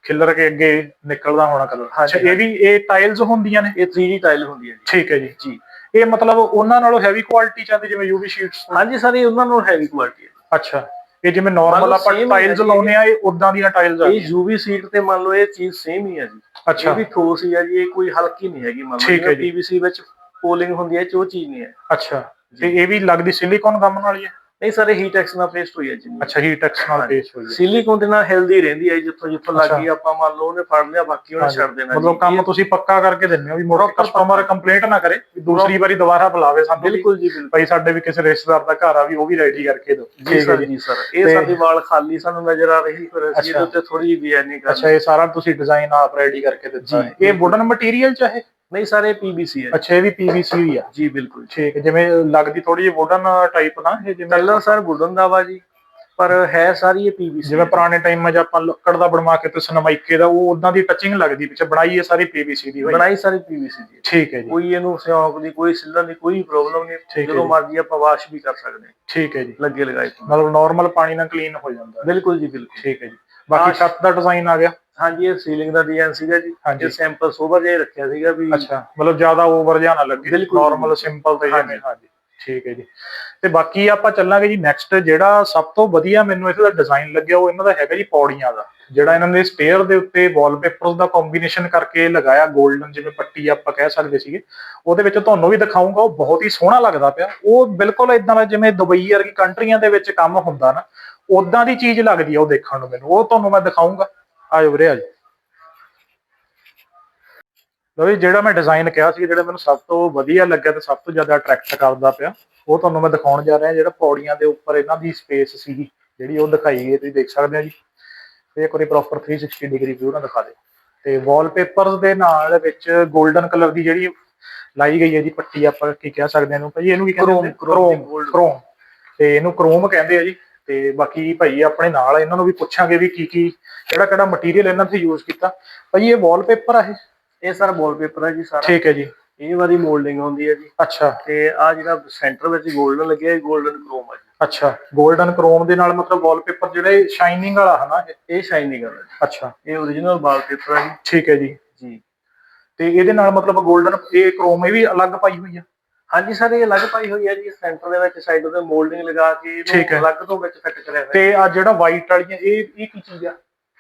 ਖਿੱਲਰ ਕੇ ਅੱਗੇ ਨਿਕਲਦਾ ਹੋਣਾ ਕਲਰ ਅੱਛਾ ਇਹ ਵੀ ਇਹ ਟਾਈਲਸ ਹੁੰਦੀਆਂ ਨੇ? ਇਹ 3D ਟਾਈਲ ਹੁੰਦੀ ਹੈ ਜੀ। ਠੀਕ ਹੈ ਜੀ। ਜੀ। ਇਹ ਮਤਲਬ ਉਹਨਾਂ ਨਾਲੋਂ ਹੈਵੀ ਕੁਆਲਿਟੀ ਚ ਆਉਂਦੀ ਜਿਵੇਂ UV ਸ਼ੀਟਸ ਹਾਂਜੀ ਸਰ ਇਹ ਉਹਨਾਂ ਨੂੰ ਹੈਵੀ ਕੁਆਲਿਟੀ ਹੈ। ਅੱਛਾ। ਇਹ ਜਿਵੇਂ ਨਾਰਮਲ ਆਪਾਂ ਟਾਈਲਸ। ਲਾਉਨੇ ਆ ਇਹ ਉਦਾਂ ਦੀਆਂ ਟਾਈਲਸ ਆ ਇਹ UV ਸੀਟ ਤੇ ਮੰਨ ਲਓ ਇਹ ਚੀਜ਼ ਸੇਮ ਹੀ ਹੈ ਜੀ। ਅੱਛਾ। ਇਹ ਵੀ ਠੋਸ ਹੀ ਹੈ ਜੀ ਇਹ ਕੋਈ ਹਲਕੀ ਨਹੀਂ ਹੈਗੀ ਮੰਨ ਲਓ। ਜਿਵੇਂ। PVC ਵਿੱਚ ਪੋਲਿੰਗ ਹੁੰਦੀ ਹੈ 'ਚ ਉਹ ਚੀਜ਼ ਨਹੀਂ ਹੈ। ਅੱਛਾ। ਤੇ ਇਹ ਵੀ ਲੱਗਦੀ ਸਿਲੀਕਨ ਗਮ ਨਾਲ ਹੀ ਹੈ? ਨਹੀਂ ਸਰ ਹੀਟ ਐਕਸ ਨਾਲ ਪੇਸਟ ਹੋਈ ਹੈ ਜੀ। ਅੱਛਾ ਹੀਟ ਐਕਸ ਨਾਲ ਹਾਂਜੀ। ਪੇਸ ਹੋਈ ਹੈ। ਸਿਲੀਕਨ ਦੇ ਨਾਲ ਹੈਲਦੀ ਰਹਿੰਦੀ ਹੈ ਜਿੱਥੋਂ ਜਿੱਥੋਂ। ਲੱਗੀ ਆਪਾਂ ਮੰਨ ਲਓ ਉਹਨੇ ਫੜ ਲਿਆ ਬਾਕੀ ਉਹਨੇ। ਛੱਡ ਦੇਣਾ ਮਤਲਬ। ਕੰਮ ਤੁਸੀਂ ਪੱਕਾ ਕਰਕੇ ਦਿੰਦੇ ਹੋ ਵੀ ਮੋਰ Proper ਕਸਟਮਰ ਕੰਪਲੇਂਟ ਨਾ ਕਰੇ ਵੀ ਦੂਸਰੀ ਵਾਰੀ ਦੁਬਾਰਾ ਬੁਲਾਵੇ ਸਾਨੂੰ ਬਿਲਕੁਲ ਜੀ ਬਿਲਕੁਲ। ਭਾਈ ਸਾਡੇ ਵੀ ਕਿਸੇ ਰਿਸ਼ਤੇਦਾਰ ਦਾ ਘਰ ਆ ਵੀ ਉਹ ਵੀ ਰੈਡੀ ਕਰਕੇ ਦਿਓ। ਜੀ ਸਰ ਜੀ। ਸਰ। ਇਹ ਸਾਡੀ ਵਾਲ ਖਾਲੀ ਸਾਨੂੰ ਨਜ਼ਰ ਆ ਰਹੀ ਫਿਰ ਅਸੀਂ। ਇਹਦੇ ਉੱਤੇ ਥੋੜੀ ਜਿਹੀ ਡਿਜ਼ਾਈਨਿੰਗ ਕਰ ਅੱਛਾ ਇਹ ਸਾਰਾ ਤੁਸੀਂ ਡਿਜ਼ਾਈਨ ਆਪ ਰੈਡੀ ਕਰਕੇ ਦਿੱਤਾ ਹੈ। ਇਹ ਵੁਡਨ ਮਟੀਰੀਅਲ ਚਾਹੇ ਨਹੀਂ ਸਰ ਇਹ PVC ਹੈ ਅੱਛਾ ਇਹ ਵੀ PVC ਹੀ ਆ? ਜੀ ਬਿਲਕੁਲ ਠੀਕ ਜਿਵੇਂ ਲੱਗਦੀ ਥੋੜੀ ਜਿਹੀ ਵੁਡਨ ਟਾਈਪ ਨਾ ਇਹ ਜਿਵੇਂ ਕਲਰ ਸਰ ਵੁਡਨ ਦਾ ਵਾ ਜੀ ਪਰ ਹੈ ਸਾਰੀ ਇਹ ਪੀਵੀਸੀ ਜਿਵੇਂ ਪੁਰਾਣੇ ਟਾਈਮਾਂ 'ਚ ਆਪਾਂ ਲੱਕੜ ਦਾ ਬਣਵਾ ਕੇ ਤੇ ਸਨਮਾਈਕੇ ਦਾ ਉਹ ਉਦਾਂ ਦੀ ਟੱਚਿੰਗ ਲੱਗਦੀ ਪਿੱਛੇ ਬਣਾਈ ਇਹ ਸਾਰੀ ਪੀਵੀਸੀ ਦੀ ਹੋਈ। ਬਣਾਈ ਸਾਰੀ ਪੀਵੀਸੀ ਦੀ। ਠੀਕ ਹੈ ਜੀ। ਕੋਈ ਇਹਨੂੰ ਸਿਉਂਕ ਦੀ ਕੋਈ ਸਿੱਲਣ ਦੀ ਕੋਈ ਪ੍ਰੋਬਲਮ ਨਹੀਂ ਜਦੋਂ। ਮਰਜ਼ੀ ਆਪਾਂ ਵਾਸ਼ ਵੀ ਕਰ ਸਕਦੇ ਹਾਂ। ਠੀਕ ਹੈ ਜੀ। ਲੱਗੇ ਲਗਾਏ। ਮਤਲਬ ਨਾਰਮਲ ਪਾਣੀ ਨਾਲ ਕਲੀਨ ਹੋ ਜਾਂਦਾ। ਬਿਲਕੁਲ ਜੀ ਬਿਲਕੁਲ। ਠੀਕ ਹੈ ਜੀ। ਬਾਕੀ ਛੱਤ ਦਾ ਡਿਜ਼ਾਈਨ ਆ ਗਿਆ? ਹਾਂਜੀ ਇਹ ਸੀਲਿੰਗ ਦਾ ਡਿਜ਼ਾਈਨ ਸੀਗਾ ਜੀ। ਹਾਂਜੀ। ਇਹ ਸੈਂਪਲ ਸੋਭਾ ਜਿਹਾ ਹੀ ਰੱਖਿਆ ਸੀਗਾ ਵੀ ਅੱਛਾ ਮਤਲਬ ਜ਼ਿਆਦਾ ਓਵਰ ਜਿਹਾ ਨਾ ਲੱਗੇ। ਬਿਲਕੁਲ। ਨਾਰਮਲ ਸਿੰਪਲ ਤੇ ਜਿਵੇਂ। ਹਾਂਜੀ। ਠੀਕ ਹੈ ਜੀ। ਤੇ ਬਾਕੀ ਆਪਾਂ ਚੱਲਾਂਗੇ ਜੀ ਨੈਕਸਟ ਜਿਹੜਾ ਸਭ ਤੋਂ ਵਧੀਆ ਮੈਨੂੰ ਇਹਦਾ ਡਿਜ਼ਾਈਨ ਲੱਗਿਆ ਉਹ ਇਹਨਾਂ ਦਾ ਹੈਗਾ ਜੀ ਪੌੜੀਆਂ ਦਾ। ਜਿਹੜਾ ਇਹਨਾਂ ਨੇ ਸਟੇਅਰ ਦੇ ਉੱਤੇ ਵਾਲਪੇਪਰਸ ਦਾ ਕੰਬੀਨੇਸ਼ਨ ਕਰਕੇ ਲਗਾਇਆ 골ਡਨ ਜਿਵੇਂ ਪੱਟੀ ਆਪਾਂ ਕਹਿ ਸਕਦੇ ਸੀਗੇ। ਉਹਦੇ ਵਿੱਚ ਤੁਹਾਨੂੰ ਵੀ ਦਿਖਾਉਂਗਾ ਉਹ ਬਹੁਤ ਹੀ ਸੋਹਣਾ ਲੱਗਦਾ ਪਿਆ। ਉਹ ਬਿਲਕੁਲ ਇਦਾਂ ਦਾ ਜਿਵੇਂ ਦੁਬਈ ਵਰਗੀ ਕੰਟਰੀਆਂ ਦੇ ਵਿੱਚ ਕੰਮ ਹੁੰਦਾ ਨਾ ਉਦਾਂ ਦੀ ਚੀਜ਼ ਲੱਗਦੀ ਆ ਉਹ ਦੇਖਣ ਨੂੰ ਮੈਨੂੰ। ਉਹ ਤੁਹਾਨੂੰ ਮੈਂ ਦਿਖਾਉਂਗਾ ਆਜੋ ਵੀਰੇ ਆਜੋ। ਲਓ ਜੀ ਜਿਹੜਾ ਮੈਂ ਡਿਜ਼ਾਈਨ ਕਿਹਾ ਸੀ ਜਿਹੜਾ ਮੈਨੂੰ ਸਭ ਤੋਂ ਵਧੀਆ ਲੱਗਿਆ ਤੇ ਸਭ ਤੋਂ ਜ਼ਿਆਦਾ ਅਟਰੈਕਟ ਕਰਦਾ ਪਿਆ ਉਹ ਤੁਹਾਨੂੰ ਮੈਂ ਦਿਖਾਉਣ ਜਾ ਰਿਹਾ ਜਿਹੜਾ ਪੌੜੀਆਂ ਦੇ ਉੱਪਰ ਇਹਨਾਂ ਦੀ ਸਪੇਸ ਸੀਗੀ ਜਿਹੜੀ ਉਹ ਦਿਖਾਈ ਗਈ ਹੈ, ਤੁਸੀਂ ਦੇਖ ਸਕਦੇ ਹੋ ਜੀ। ਤੇ ਇੱਕ ਵਾਰੀ ਪ੍ਰੋਪਰ 360 ਡਿਗਰੀ ਵਿਊ ਨਾਲ ਦਿਖਾ ਦੇ ਤੇ ਵਾਲਪੇਪਰਸ ਦੇ ਨਾਲ ਵਿੱਚ 골ਡਨ ਕਲਰ ਦੀ ਜਿਹੜੀ ਲਾਈ ਗਈ ਹੈ ਜੀ ਪੱਟੀ ਆਪਾਂ ਕੀ ਕਹਿ ਸਕਦੇ ਹਾਂ ਇਹਨੂੰ ਭਾਜੀ ਇਹਨੂੰ ਕੀ ਕਹਿੰਦੇ Chrome, gold। chrome। ਤੇ ਇਹਨੂੰ ਕ੍ਰੋਮ ਕਹਿੰਦੇ ਆ ਜੀ। ਤੇ ਬਾਕੀ ਭਾਈ ਆਪਣੇ ਨਾਲ ਇਹਨਾਂ ਨੂੰ ਵੀ ਪੁੱਛਾਂਗੇ ਵੀ ਕੀ ਕੀ ਕਿਹੜਾ ਕਿਹੜਾ ਮਟੀਰੀਅਲ ਇਹਨਾਂ ਤੁਸੀਂ ਯੂਜ਼ ਕੀਤਾ। ਭਾਈ ਇਹ ਵਾਲਪੇਪਰ ਆ ਇਹ? ਇਹ ਸਰ ਵਾਲਪੇਪਰ ਹੈ ਜੀ ਸਾਰਾ। ਠੀਕ ਹੈ ਜੀ। ਇਹ ਵਾਲੀ ਮੋਲਡਿੰਗ ਹੁੰਦੀ ਹੈ ਜੀ। ਅੱਛਾ। ਤੇ ਆ ਜਿਹੜਾ ਸੈਂਟਰ ਵਿੱਚ 골ਡਨ ਲੱਗਿਆ ਹੈ 골ਡਨ ਕ੍ਰੋਮ ਹੈ ਜੀ। ਅੱਛਾ। 골ਡਨ ਕ੍ਰੋਮ ਦੇ ਨਾਲ ਮਤਲਬ ਵਾਲਪੇਪਰ ਜਿਹੜਾ ਸ਼ਾਈਨਿੰਗ ਵਾਲਾ ਹੈ ਨਾ ਇਹ ਸ਼ਾਈਨਿੰਗ ਵਾਲਾ ਅੱਛਾ। ਇਹ origignal ਵਾਲਪੇਪਰ ਹੈ ਜੀ। ਠੀਕ ਹੈ ਜੀ। ਜੀ। ਤੇ ਇਹਦੇ ਨਾਲ ਮਤਲਬ ਗੋਲਡਨ ਇਹ ਕ੍ਰੋਮ ਇਹ ਵੀ ਅਲੱਗ ਪਾਈ ਹੋਈ ਆ? ਹਾਂਜੀ ਸਰ ਇਹ ਅਲੱਗ ਪਾਈ ਹੋਈ ਹੈ ਜੀ ਸੈਂਟਰ ਦੇ ਵਿੱਚ ਸਾਈਡ ਤੇ ਮੋਲਡਿੰਗ ਲਗਾ ਕੇ ਠੀਕ ਹੈ। ਇਹਨੂੰ ਅਲੱਗ ਤੋਂ ਵਿੱਚ ਫਿੱਟ ਕਰਿਆ ਹੋਇਆ ਤੇ ਆ ਜਿਹੜਾ ਵਾਈਟ ਵਾਲੀਆਂ ਇਹ ਇਹ ਕੀ ਚੀਜ਼ ਆ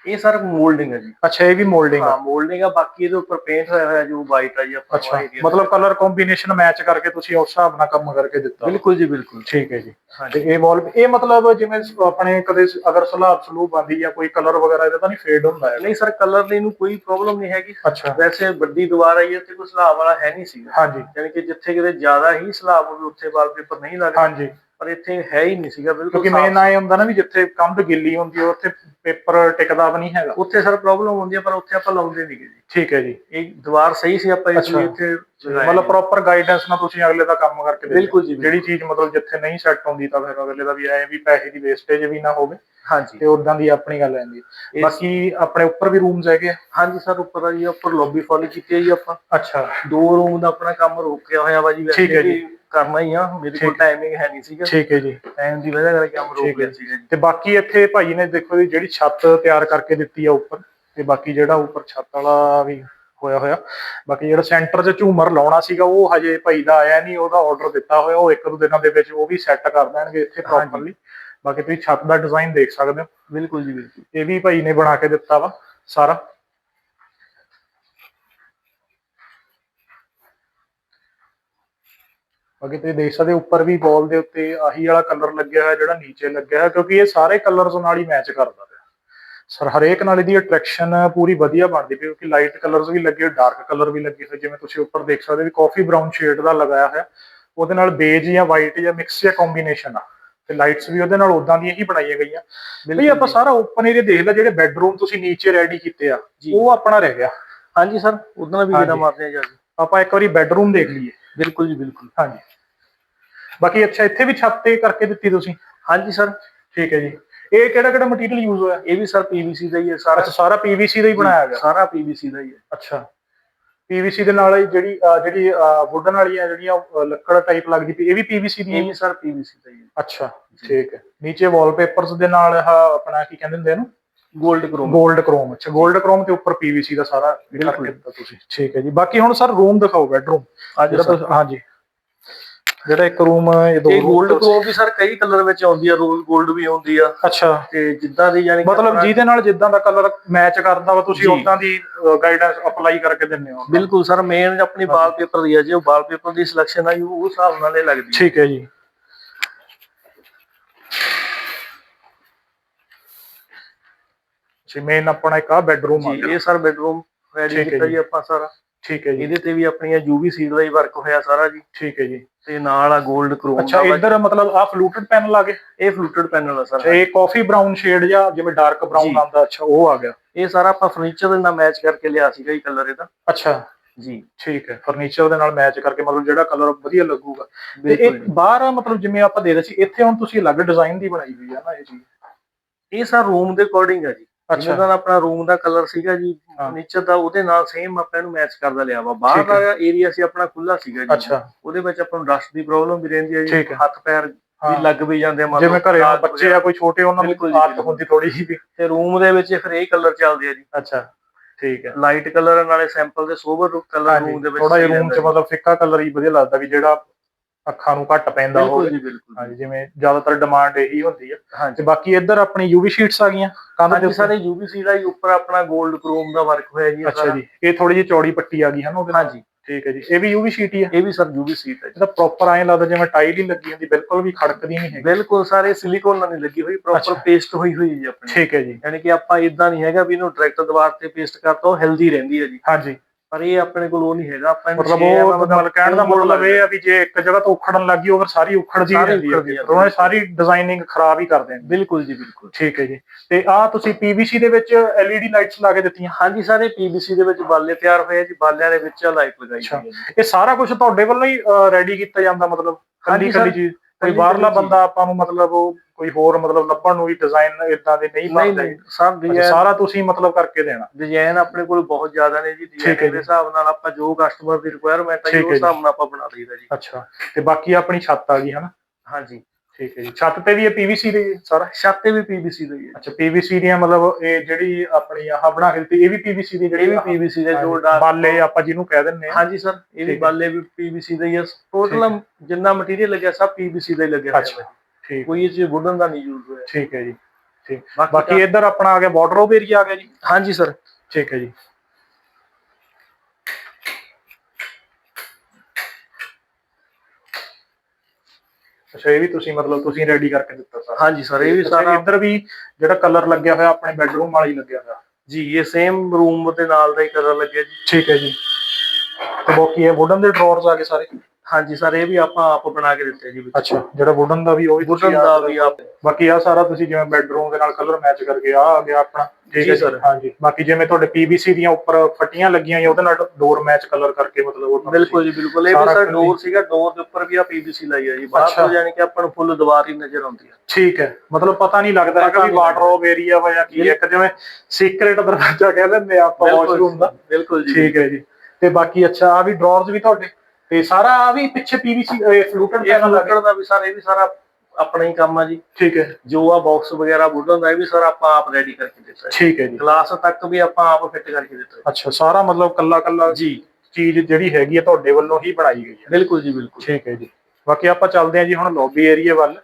ਇਹ ਸਰ ਮੋਲਡਿੰਗ ਹੈ ਜੀ। ਅੱਛਾ ਇਹ ਵੀ ਮੋਲਡਿੰਗ ਆ। ਹਾਂ ਮੋਲਡਿੰਗ ਆ ਬਾਕੀ ਇਹਦੇ ਉੱਪਰ ਪੇਂਟ ਹੋਇਆ ਹੋਇਆ ਜੋ ਵਾਈਟ ਆ ਜੀ ਆਪਾਂ ਅੱਛਾ white ਹੀ ਆ। ਮਤਲਬ ਕਲਰ ਕੰਬੀਨੇਸ਼ਨ ਮੈਚ ਕਰਕੇ ਤੁਸੀਂ ਉਸ ਹਿਸਾਬ ਨਾਲ ਕੰਮ ਕਰਕੇ ਦਿੱਤਾ। ਬਿਲਕੁਲ ਜੀ ਬਿਲਕੁਲ। ਠੀਕ ਹੈ ਜੀ। ਤੇ ਹਾਂਜੀ ਇਹ ਵਾਲ ਇਹ ਮਤਲਬ ਜਿਵੇਂ ਆਪਣੇ ਕਦੇ ਅਗਰ ਸਲਾਬ ਸਲੂਬ ਆਂਦੀ ਜਾਂ ਕੋਈ ਕਲਰ ਵਗੈਰਾ ਇਹਦਾ ਤਾਂ ਨਹੀਂ ਫੇਡ ਹੁੰਦਾ ਹੈ ਨਹੀਂ ਸਰ ਕਲਰ ਲਈ ਨੂੰ ਕੋਈ ਪ੍ਰੋਬਲਮ ਨਹੀਂ ਹੈਗੀ। ਅੱਛਾ। ਵੈਸੇ ਵੱਡੀ ਦੀਵਾਰ ਆਈ ਹੈ ਤੇ ਕੋਈ ਸਲਾਬ ਵਾਲਾ ਹੈ ਨਹੀਂ ਸੀਗਾ। ਹਾਂਜੀ। ਯਾਨੀ ਕਿ ਜਿੱਥੇ ਕਿਤੇ ਜ਼ਿਆਦਾ ਹੀ ਸਲਾਬ ਹੋਵੇ ਉੱਥੇ ਵਾਲਪੇਪਰ ਨਹੀਂ ਲੱਗਦਾ। ਹਾਂਜੀ। ਪਰ ਇੱਥੇ ਹੈ ਹੀ ਨਹੀਂ ਸੀਗਾ ਬਿਲਕੁਲ ਕਿਉਂਕਿ ਮੇਨ ਆਏ ਹੁੰਦਾ ਨਾ ਵੀ ਜਿੱਥੇ ਕੰਧ ਗਿੱਲੀ ਹੁੰਦੀ ਹੈ ਉੱਥੇ ਪੇਪਰ ਟਿਕਦਾ ਵੀ ਨਹੀਂ ਹੈਗਾ। ਉੱਥੇ ਸਰ ਪ੍ਰੋਬਲਮ ਹੁੰਦੀ ਹੈ ਪਰ ਉੱਥੇ ਆਪਾਂ ਲਾਉਂਦੇ ਨਹੀਂਗੇ ਜੀ। ਠੀਕ ਹੈ ਜੀ। ਇਹ ਦੀਵਾਰ ਸਹੀ ਸੀ ਆਪਾਂ ਇਸ ਲਈ। ਇੱਥੇ ਮਤਲਬ ਪ੍ਰੋਪਰ ਗਾਈਡੈਂਸ ਨਾਲ ਤੁਸੀਂ ਅਗਲੇ ਦਾ ਕੰਮ ਕਰਕੇ। ਬਿਲਕੁਲ ਜੀ। ਜਿਹੜੀ ਚੀਜ਼ ਮਤਲਬ ਜਿੱਥੇ ਨਹੀਂ ਸੈੱਟ ਹੁੰਦੀ ਤਾਂ ਫਿਰ ਅਗਲੇ ਦਾ ਵੀ ਐ ਵੀ ਪੈਸੇ ਦੀ ਵੇਸਟੇਜ ਵੀ ਨਾ ਹੋਵੇ। ਹਾਂਜੀ। ਤੇ ਉਦਾਂ ਦੀ ਆਪਣੀ ਗੱਲ ਆਂਦੀ ਬਾਕੀ ਆਪਣੇ ਉੱਪਰ ਵੀ ਰੂਮਸ ਹੈਗੇ ਹਾਂਜੀ ਸਰ ਉੱਪਰ ਆ ਜੀ ਉੱਪਰ ਲੌਬੀ ਫੋਲ ਕੀਤੀ ਹੈ ਜੀ ਆਪਾਂ। ਅੱਛਾ। ਦੋ ਰੂਮ ਦਾ ਆਪਣਾ ਕੰਮ ਰੋਕਿਆ ਹੋਇਆ ਵਾ ਜੀ ਠੀਕ ਹੈ ਜੀ। ਕਰਨਾ ਹੀ ਆ ਮੇਰੇ ਕੋਲ। ਟਾਈਮਿੰਗ ਹੈ। ਨਹੀਂ ਸੀਗਾ। ਠੀਕ ਹੈ ਜੀ। ਟਾਈਮ ਦੀ ਵਜ੍ਹਾ ਕਰਕੇ ਕੰਮ ਰੋਕ ਸੀਗਾ ਤੇ ਬਾਕੀ ਇੱਥੇ ਭਾਈ ਨੇ ਦੇਖੋ ਜਿਹੜੀ ਛੱਤ ਤਿਆਰ ਕਰਕੇ ਦਿੱਤੀ ਆ ਉੱਪਰ ਤੇ ਬਾਕੀ ਜਿਹੜਾ ਉੱਪਰ ਛੱਤ ਵਾਲਾ ਵੀ ਹੋਇਆ ਹੋਇਆ ਬਾਕੀ ਜਿਹੜਾ ਸੈਂਟਰ 'ਚ ਝੂਮਰ ਲਾਉਣਾ ਸੀਗਾ ਉਹ ਹਜੇ ਭਾਈ ਦਾ ਆਇਆ ਨਹੀਂ ਉਹਦਾ ਆਰਡਰ ਦਿੱਤਾ ਹੋਇਆ ਉਹ ਇੱਕ ਦੋ ਦਿਨਾਂ ਦੇ ਵਿੱਚ ਉਹ ਵੀ ਸੈੱਟ ਕਰ ਦੇਣਗੇ ਇੱਥੇ ਪ੍ਰੋਪਰਲੀ ਬਾਕੀ ਤੁਸੀਂ ਛੱਤ ਦਾ ਡਿਜ਼ਾਈਨ ਦੇਖ ਸਕਦੇ ਹੋ। ਬਿਲਕੁਲ ਜੀ ਬਿਲਕੁਲ। ਇਹ ਵੀ ਭਾਈ ਨੇ ਬਣਾ ਕੇ ਦਿੱਤਾ ਵਾ ਸਾਰਾ। ਬਾਕੀ ਤੁਸੀਂ ਦੇਖ ਸਕਦੇ ਹੋ ਉੱਪਰ ਵੀ ਵਾਲ ਦੇ ਉੱਤੇ ਆਹੀ ਵਾਲਾ ਕਲਰ ਲੱਗਿਆ ਹੋਇਆ ਜਿਹੜਾ ਨੀਚੇ ਲੱਗਿਆ ਹੋਇਆ ਕਿਉਂਕਿ ਇਹ ਸਾਰੇ ਕਲਰਸ ਨਾਲ ਹੀ ਮੈਚ ਕਰਦਾ ਪਿਆ। ਸਰ ਹਰੇਕ ਨਾਲ ਇਹਦੀ ਅਟਰੈਕਸ਼ਨ ਪੂਰੀ ਵਧੀਆ ਬਣਦੀ ਪਈ ਕਿਉਂਕਿ ਲਾਈਟ ਕਲਰਸ ਵੀ ਲੱਗੇ ਡਾਰਕ ਕਲਰ ਵੀ ਲੱਗੇ ਹੋਏ ਜਿਵੇਂ ਤੁਸੀਂ ਉੱਪਰ ਦੇਖ ਸਕਦੇ ਹੋ ਕਾਫੀ ਬਰਾਊਨ ਸ਼ੇਡ ਦਾ ਲਗਾਇਆ ਹੋਇਆ ਉਹਦੇ ਨਾਲ ਬੇਜ ਜਾਂ ਵਾਈਟ ਜਾਂ ਮਿਕਸ ਜਾਂ ਕੰਬੀਨੇਸ਼ਨ ਆ। ਤੇ ਲਾਈਟਸ ਵੀ ਉਹਦੇ ਨਾਲ ਉਦਾਂ ਦੀਆਂ ਹੀ ਬਣਾਈਆਂ ਗਈਆਂ। ਬਈ ਆਪਾਂ ਸਾਰਾ ਓਪਨ ਏਰੀਆ ਦੇਖ ਲਿਆ ਜਿਹੜੇ ਬੈੱਡਰੂਮ ਤੁਸੀਂ ਨੀਚੇ ਰੈਡੀ ਕੀਤੇ ਆ। ਉਹ ਆਪਣਾ ਰਹਿ ਗਿਆ। ਹਾਂਜੀ ਸਰ ਉਦੋਂ ਵੀ ਜਿਹੜਾ। ਮਾਰਦੇ ਆ ਜੀ ਆਪਾਂ ਇੱਕ ਵਾਰੀ ਬੈੱਡਰੂਮ ਦੇਖ ਲਈਏ। ਬਿਲਕੁਲ ਜੀ ਬਿਲਕੁਲ। ਹਾਂਜੀ। ਬਾਕੀ ਅੱਛਾ ਇੱਥੇ ਵੀ ਛੱਤ ਤੇ ਕਰਕੇ ਦਿੱਤੀ ਤੁਸੀਂ? ਹਾਂਜੀ ਸਰ। ਠੀਕ ਹੈ ਜੀ। ਇਹ ਕਿਹੜਾ ਕਿਹੜਾ ਮਟੀਰੀਅਲ ਯੂਜ਼ ਹੋਇਆ? ਇਹ ਵੀ ਸਰ ਪੀਵੀਸੀ ਦਾ ਹੀ ਹੈ ਸਾਰਾ। ਅੱਛਾ ਸਾਰਾ ਪੀਵੀਸੀ ਦਾ ਹੀ ਬਣਾਇਆ ਗਿਆ? ਸਾਰਾ ਪੀਵੀਸੀ ਦਾ ਹੀ ਹੈ। ਅੱਛਾ। ਪੀਵੀਸੀ ਦੇ ਨਾਲ ਹੀ ਜਿਹੜੀ ਜਿਹੜੀ ਵੁੱਡਨ ਵਾਲੀਆਂ ਜਿਹੜੀਆਂ ਲੱਕੜ ਟਾਈਪ ਲੱਗਦੀ ਪਈ ਇਹ ਵੀ ਪੀਵੀਸੀ ਦੀ ਇਹ ਹੈ ਵੀ ਸਰ ਪੀਵੀਸੀ ਦਾ ਹੀ ਹੈ। ਅੱਛਾ ਠੀਕ ਹੈ। ਨੀਚੇ ਵਾਲਪੇਪਰਸ ਦੇ ਨਾਲ ਆਪਣਾ ਕੀ ਕਹਿੰਦੇ ਹੁੰਦੇ ਇਹਨੂੰ? 골ਡ ਕ੍ਰੋਮ 골ਡ ਕ੍ਰੋਮ ਅੱਛਾ 골ਡ ਕ੍ਰੋਮ ਤੇ ਉੱਪਰ ਪੀਵੀਸੀ ਦਾ ਸਾਰਾ ਕਰਕੇ ਦਿੱਤਾ ਤੁਸੀਂ। ਠੀਕ ਹੈ ਜੀ। ਬਾਕੀ ਹੁਣ ਸਰ ਰੂਮ ਦਿਖਾਓ ਬੈਡਰੂਮ ਜਿਹੜਾ ਹਾਂਜੀ। ਜਿਹੜਾ ਇੱਕ ਰੂਮ ਇਹ ਦੋ ਇਹ 골ਡ ਕ੍ਰੋਮ ਵੀ ਸਰ ਕਈ ਕਲਰ ਵਿੱਚ ਆਉਂਦੀ ਆ ਰੋਜ਼ 골ਡ ਵੀ ਆਉਂਦੀ ਆ। ਅੱਛਾ। ਤੇ ਜਿੱਦਾਂ ਦੀ ਯਾਨੀ ਮਤਲਬ ਜਿਹਦੇ ਨਾਲ ਜਿੱਦਾਂ ਦਾ ਕਲਰ ਮੈਚ ਕਰਦਾ ਵਾ ਤੁਸੀਂ ਉਦਾਂ ਦੀ ਗਾਈਡੈਂਸ ਅਪਲਾਈ ਕਰਕੇ ਦਿੰਦੇ ਹੋ। ਬਿਲਕੁਲ ਸਰ ਮੇਨ ਆਪਣੀ ਵਾਲਪੇਪਰ ਦੀ ਆ ਜੇ ਉਹ ਵਾਲਪੇਪਰ ਦੀ ਸਿਲੈਕਸ਼ਨ ਆ ਉਹ ਹਿਸਾਬ ਨਾਲ ਇਹ ਲੱਗਦੀ ਠੀਕ ਹੈ ਜੀ। ਜੀ ਮੇਨ ਆਪਣਾ ਇੱਕ ਆ ਬੈਡਰੂਮ ਆ ਜੀ ਗਿਆ। ਇਹ ਸਰ ਬੈਡਰੂਮ ਰੈਡੀ ਠੀਕ ਹੈ ਕੀਤਾ ਜੀ। ਜੀ ਆਪਾਂ ਸਾਰਾ ਠੀਕ ਹੈ ਜੀ। ਇਹਦੇ ਤੇ ਵੀ ਆਪਣੀਆਂ ਯੂਵੀ ਸੀਡ ਦਾ ਹੀ ਵਰਕ ਹੋਇਆ ਸਾਰਾ ਜੀ। ਠੀਕ ਹੈ ਜੀ। ਤੇ ਨਾਲ ਆ 골ਡ ਕ੍ਰੋਮ ਅੱਛਾ ਇੱਧਰ ਮਤਲਬ ਆ ਫਲੂਟਡ ਪੈਨਲ ਆ ਗਏ? ਇਹ ਫਲੂਟਡ ਪੈਨਲ ਆ ਅੱਛਾ ਸਰ ਇਹ ਕਾਫੀ ਬਰਾਊਨ ਸ਼ੇਡ ਜਾਂ ਜਿਵੇਂ ਡਾਰਕ ਬਰਾਊਨ ਜੀ। ਆਉਂਦਾ ਅੱਛਾ ਉਹ ਆ ਗਿਆ। ਇਹ ਸਾਰਾ ਆਪਾਂ ਫਰਨੀਚਰ ਦੇ ਨਾਲ ਮੈਚ ਕਰਕੇ ਲਿਆ ਸੀਗਾ ਜੀ ਕਲਰ ਇਹਦਾ। ਅੱਛਾ। ਜੀ। ਠੀਕ ਹੈ ਫਰਨੀਚਰ ਦੇ ਨਾਲ ਮੈਚ ਕਰਕੇ ਮਤਲਬ ਜਿਹੜਾ ਕਲਰ ਵਧੀਆ ਲੱਗੂਗਾ। ਤੇ ਬਿਲਕੁਲ ਇਹ ਬਾਹਰ ਆ ਮਤਲਬ ਜਿਵੇਂ ਆਪਾਂ ਦੇ ਰਹੇ ਸੀ ਇੱਥੇ ਹੁਣ ਤੁਸੀਂ ਅਲੱਗ ਡਿਜ਼ਾਈਨ ਦੀ ਬਣਾਈ ਹੋਈ ਆ ਨਾ ਇਹ ਚੀਜ਼। ਇਹ ਸਰ ਰੂਮ ਦੇ ਅਕੋਰਡਿੰਗ ਹੈ ਜੀ। ਅੱਛਾ। ਦਾ ਆਪਣਾ ਰੂਮ ਦਾ ਕਲਰ ਸੀਗਾ ਜੀ। ਨੀਚੇ ਦਾ ਉਹਦੇ ਨਾਲ ਸੇਮ ਆਪਾਂ ਇਹਨੂੰ ਮੈਚ ਕਰਦਾ ਲਿਆ ਵਾ। ਬਾਹਰ। ਦਾ ਏਰੀਆ ਸੀ ਆਪਣਾ ਖੁੱਲਾ ਸੀਗਾ ਜੀ। ਅੱਛਾ। ਉਹਦੇ ਵਿੱਚ ਆਪਾਂ ਨੂੰ ਡਸਟ ਦੀ ਪ੍ਰੋਬਲਮ ਵੀ ਰਹਿੰਦੀ ਹੈ ਜੀ। ਹੱਥ ਪੈਰ ਵੀ ਲੱਗ ਵੀ ਜਾਂਦੇ ਆ ਮੰਨ ਜਿਵੇਂ ਘਰੇ ਬੱਚੇ। ਆ ਕੋਈ ਛੋਟੇ ਉਹਨਾਂ ਨੂੰ ਜੀ, ਆਦਤ। ਹੁੰਦੀ ਥੋੜੀ ਜਿਹੀ ਤੇ ਰੂਮ ਦੇ ਵਿੱਚ ਫਿਰ ਇਹ ਕਲਰ ਚੱਲਦੇ ਆ ਜੀ। ਅੱਛਾ। ਠੀਕ ਹੈ। ਲਾਈਟ ਕਲਰ ਨਾਲੇ ਸੈਂਪਲ ਦੇ ਸੋਬਰ ਕਲਰ ਰੂਮ ਦੇ ਵਿੱਚ ਥੋੜਾ ਜਿਹਾ ਰੂਮ 'ਚ ਮਤਲਬ ਫਿੱਕਾ ਕਲਰ ਹੀ ਵਧੀਆ ਲੱਗਦਾ ਵੀ ਜਿਹੜਾ ਅੱਖਾਂ ਨੂੰ ਘੱਟ ਜੀ। ਪੈਂਦਾ ਹੋਵੇ। ਜੀ ਹਾਂਜੀ ਜਿਵੇਂ ਜ਼ਿਆਦਾਤਰ ਡਿਮਾਂਡ ਇਹੀ ਹੁੰਦੀ ਆ। ਤੇ ਬਾਕੀ ਇੱਧਰ ਆਪਣੀ ਯੂਵੀ ਸ਼ੀਟਸ ਆ ਗਈਆਂ। ਕੰਧ ਦੇ ਸਾਰੇ ਯੂਬੀਸੀ ਦਾ ਹੀ ਉੱਪਰ ਆਪਣਾ 골ਡ ਕ੍ਰੋਮ ਦਾ ਵਰਕ ਹੋਇਆ ਜੀ ਅੱਛਾ। ਜੀ ਇਹ ਥੋੜੀ ਜਿਹੀ ਚੌੜੀ ਪੱਟੀ ਆ ਗਈ ਹੈ ਨਾ ਉਹਦੇ ਹਾਂਜੀ। ਠੀਕ ਹੈ ਜੀ ਇਹ ਵੀ ਯੂਵੀ ਸ਼ੀਟ ਹੀ ਆ। ਇਹ ਵੀ ਸਰ ਯੂਬੀਸੀ ਦਾ ਜੀ। ਇਹਦਾ ਪ੍ਰੋਪਰ ਐਂ ਲੱਗਦਾ ਜਿਵੇਂ ਟਾਈਲ ਹੀ ਲੱਗੀ ਹੁੰਦੀ ਬਿਲਕੁਲ ਵੀ ਖੜਕਦੀ ਨਹੀਂ ਹੈਗੀ। ਬਿਲਕੁਲ ਸਾਰੇ ਸਿਲੀਕੋਨ ਨਾਲ ਨਹੀਂ ਲੱਗੀ ਹੋਈ। ਪ੍ਰੋਪਰ ਪੇਸਟ ਹੋਈ ਹੋਈ ਹੈ ਜੀ ਆਪਣੀ। ਠੀਕ ਹੈ ਜੀ। ਯਾਨੀ ਕਿ ਆਪਾਂ ਇਦਾਂ ਨਹੀਂ ਹੈਗਾ ਵੀ ਇਹਨੂੰ ਡਾਇਰੈਕਟ ਦੀਵਾਰ ਤੇ ਪੇਸਟ ਕਰਤਾ ਉਹ ਹੈਲਦੀ ਰਹਿੰਦੀ ਹੈ ਜੀ। ਹਾਂਜੀ। ਪਰ ਇਹ ਆਪਣੇ ਕੋਲ ਉਹ ਨਹੀਂ ਹੈਗਾ ਆਪਾਂ ਮਤਲਬ ਉਹ ਮਤਲਬ ਕਹਿਣ ਦਾ ਮਤਲਬ ਇਹ ਆ ਵੀ ਜੇ ਇੱਕ ਜਗ੍ਹਾ ਤੋਂ ਉਖੜਨ ਲੱਗੀ ਉਹ ਫਿਰ ਸਾਰੀ ਉਖੜਦੀ ਸਾਰੀ ਰਹਿੰਦੀ ਹੈ ਉਹਨਾਂ ਨੇ ਸਾਰੀ ਡਿਜ਼ਾਈਨਿੰਗ ਖਰਾਬ ਹੀ ਕਰ ਦੇਣੀ। ਬਿਲਕੁਲ ਜੀ ਬਿਲਕੁਲ। ਠੀਕ ਹੈ ਜੀ। ਤੇ ਆ ਤੁਸੀਂ ਪੀਵੀਸੀ ਦੇ ਵਿੱਚ LED ਲਾਈਟਸ ਲਾ ਕੇ ਦਿੱਤੀਆਂ? ਹਾਂਜੀ ਸਾਰੇ ਪੀਬੀਸੀ ਦੇ ਵਿੱਚ ਬਾਲੇ ਤਿਆਰ ਹੋਏ ਜੀ ਬਾਲਿਆਂ ਦੇ ਵਿੱਚ ਲਾਈਟ ਲਗਾਈ। ਹੋਈ ਹੈ ਜੀ। ਇਹ ਸਾਰਾ ਕੁਝ ਤੁਹਾਡੇ ਵੱਲੋਂ ਹੀ ਰੈਡੀ ਕੀਤਾ ਜਾਂਦਾ ਮਤਲਬ? ਕੱਲੀ ਕੱਲੀ ਸਰ, ਚੀਜ਼? ਕੋਈ ਬਾਹਰਲਾ ਬੰਦਾ ਆਪਾਂ ਨੂੰ ਮਤਲਬ ਉਹ ਕੋਈ ਹੋਰ ਮਤਲਬ ਲੱਭਣ ਨੂੰ ਵੀ ਡਿਜ਼ਾਈਨ ਇਦਾਂ ਦੇ ਨਹੀਂ ਨਹੀਂ ਬਣਦਾ। ਨਹੀਂ ਸਭ ਡਿਜ਼ਾਈਨ ਸਾਰਾ ਤੁਸੀਂ ਮਤਲਬ ਕਰਕੇ ਦੇਣਾ। ਡਿਜ਼ਾਈਨ ਆਪਣੇ ਕੋਲ ਬਹੁਤ ਜ਼ਿਆਦਾ ਨੇ ਜੀ ਡਿਜ਼ਾਈਨ ਦੇ। ਹਿਸਾਬ ਨਾਲ ਆਪਾਂ ਜੋ ਕਸਟਮਰ ਦੀ ਰਿਕੁਆਇਰਮੈਂਟ ਹੈ ਉਸ। ਹਿਸਾਬ ਨਾਲ ਆਪਾਂ ਬਣਾ ਦਈਦਾ ਜੀ। ਅੱਛਾ ਤੇ ਬਾਕੀ ਆਪਣੀ ਛੱਤ ਆ ਗਈ ਹਨਾ? ਹਾਂਜੀ। ਠੀਕ ਹੈ ਜੀ। ਛੱਤ ਤੇ ਵੀ ਇਹ ਪੀਵੀਸੀ ਦੀ ਸਾਰਾ? ਛੱਤ ਤੇ ਵੀ ਪੀਬੀਸੀ ਦਾ ਹੀ ਅੱਛਾ ਪੀਵੀਸੀ ਦੀਆਂ ਮਤਲਬ ਇਹ ਜਿਹੜੀ ਆਪਣੀ ਆਹ ਬਣਾ ਕੇ ਦਿੱਤੀ ਇਹ ਵੀ ਪੀਵੀਸੀ ਦੀ ਇਹ ਜਿਹੜੀ ਵੀ ਪੀਬੀਸੀ ਦੇ ਜੋ ਹਾਂਜੀ, ਡਾਰਕ ਬਾਲੇ ਆਪਾਂ ਜਿਹਨੂੰ ਕਹਿ ਦਿੰਦੇ ਆ ਹਾਂਜੀ ਸਰ ਇਹ ਵੀ। ਬਾਲੇ ਵੀ ਪੀਬੀਸੀ ਦਾ ਹੀ ਹੈ। ਟੋਟਲ ਜਿੰਨਾ ਮਟੀਰੀਅਲ ਲੱਗਿਆ ਸਭ ਪੀਬੀਸੀ ਦਾ ਹੀ ਲੱਗਿਆ ਹੋਇਆ ਹੈ। ਠੀਕ। ਕੋਈ ਇਹ ਚ ਵੁਡਨ ਦਾ ਨਹੀਂ ਯੂਜ਼ ਹੋਇਆ। ਠੀਕ ਹੈ ਜੀ ਠੀਕ। ਬਾਕੀ ਇੱਧਰ ਆਪਣਾ ਆ ਗਿਆ ਵਾਰਡਰੋਬ ਏਰੀਆ ਆ ਗਿਆ ਜੀ। ਹਾਂਜੀ ਸਰ ਠੀਕ ਹੈ ਜੀ। ਅੱਛਾ ਇਹ ਵੀ ਤੁਸੀਂ ਮਤਲਬ ਤੁਸੀਂ ਰੈਡੀ ਕਰਕੇ ਦਿੱਤਾ ਸਾਰਾ। ਹਾਂਜੀ ਸਰ ਇਹ ਵੀ ਸਾਰਾ ਇੱਧਰ ਵੀ ਜਿਹੜਾ ਕਲਰ ਲੱਗਿਆ ਹੋਇਆ ਆਪਣੇ ਬੈਡਰੂਮ ਵਾਲਾ ਹੀ ਲੱਗਿਆ ਹੋਇਆ। ਜੀ ਇਹ ਸੇਮ ਰੂਮ ਦੇ ਨਾਲ ਦਾ ਹੀ ਕਲਰ ਲੱਗਿਆ ਜੀ। ਠੀਕ ਹੈ ਜੀ। ਤੇ ਬਾਕੀ ਇਹ ਵੁਡਨ ਦੇ ਡਰਾਅਰਸ ਆ ਗਏ ਸਾਰੇ। ਹਾਂਜੀ ਸਰ ਇਹ ਵੀ ਆਪਾਂ ਆਪ ਬਣਾ ਕੇ ਦਿੱਤੇ ਜੀ ਵਿੱਚ। ਅੱਛਾ ਜਿਹੜਾ ਵੁਡਨ ਦਾ ਵੀ ਉਹ ਵੀ ਤੁਸੀਂ ਵੁਡਨ ਦਾ ਵੀ ਆਪ। ਬਾਕੀ ਆ ਸਾਰਾ ਤੁਸੀਂ ਜਿਵੇਂ ਬੈਡਰੂਮ ਦੇ ਨਾਲ ਕਲਰ ਮੈਚ ਕਰਕੇ ਆ ਆ ਗਿਆ ਆਪਣਾ। ਠੀਕ ਜੀ? ਹੈ sir। ਹਾਂਜੀ। ਬਾਕੀ ਜਿਵੇਂ ਤੁਹਾਡੇ ਪੀਵੀਸੀ ਦੀਆਂ ਉੱਪਰ ਫੱਟੀਆਂ ਲੱਗੀਆਂ ਹੋਈਆਂ ਉਹਦੇ ਨਾਲ ਡੋਰ ਮੈਚ ਕਲਰ ਕਰਕੇ ਮਤਲਬ ਉਹ ਬਿਲਕੁਲ ਜੀ ਬਿਲਕੁਲ। ਇਹ ਵੀ ਸਾਰਾ ਸਰ ਕੁਝ ਡੋਰ ਸੀਗਾ ਡੋਰ ਦੇ ਉੱਪਰ ਵੀ ਆ ਪੀਵੀਸੀ ਲਾਈ ਹੈ ਜੀ। ਬਾਹਰ ਅੱਛਾ। ਤੋਂ ਕਿ ਆਪਾਂ ਨੂੰ ਫੁੱਲ ਦੀਵਾਰ ਹੀ ਨਜ਼ਰ ਆਉਂਦੀ ਹੈ। ਠੀਕ ਹੈ। ਮਤਲਬ ਪਤਾ ਨਹੀਂ ਲੱਗਦਾ ਹੈਗਾ ਪਤਾ ਵੀ ਨਹੀਂ ਏਰੀਆ ਵਾ ਜਾਂ ਕੀ ਹੈ। ਇੱਕ ਜਿਵੇਂ ਸੀਕ੍ਰੇਟ ਦਰਵਾਜ਼ਾ ਕਹਿ ਲੈਂਦੇ ਆ ਆਪਾਂ ਵਾਸ਼ਰੂਮ ਦਾ। ਬਿਲਕੁਲ ਜੀ ਠੀਕ ਹੈ ਜੀ। ਤੇ ਬਾਕੀ ਅੱਛਾ ਆ ਵੀ ਡਰਾਅਰਸ ਵੀ ਤੁਹਾਡੇ? ਤੇ ਸਾਰਾ ਆ ਵੀ ਪਿੱਛੇ ਪੀਵੀਸੀ ਫਲੂਟਡ ਇਹ ਪੈਨਲ ਲੱਗੇ ਦਾ ਵੀ ਸਰ ਇਹ ਵੀ ਸਾਰਾ ਆਪਣਾ ਹੀ ਕੰਮ ਆ ਜੀ। ਠੀਕ ਹੈ। ਜੋ ਆ ਬਾਕਸ ਵਗੈਰਾ ਵੁਡਨ ਦਾ ਇਹ ਵੀ ਸਰ ਆਪਾਂ ਆਪ ਰੈਡੀ ਕਰਕੇ ਦਿੱਤਾ ਹੈ। ਠੀਕ ਹੈ ਜੀ। ਗਲਾਸ ਤੱਕ ਵੀ ਆਪਾਂ ਆਪ ਫਿੱਟ ਕਰਕੇ ਦਿੱਤਾ ਹੈ। ਅੱਛਾ ਸਾਰਾ ਮਤਲਬ ਕੱਲਾ ਕੱਲਾ ਜੀ। ਚੀਜ਼ ਜਿਹੜੀ ਹੈਗੀ ਹੈ ਤੁਹਾਡੇ ਵੱਲੋਂ ਹੀ ਬਣਾਈ ਗਈ ਹੈ। ਬਿਲਕੁਲ ਜੀ ਬਿਲਕੁਲ। ਠੀਕ ਹੈ ਜੀ। ਬਾਕੀ ਆਪਾਂ ਚੱਲਦੇ ਹਾਂ ਜੀ ਹੁਣ ਲੌਬੀ ਏਰੀਆ ਵੱਲ।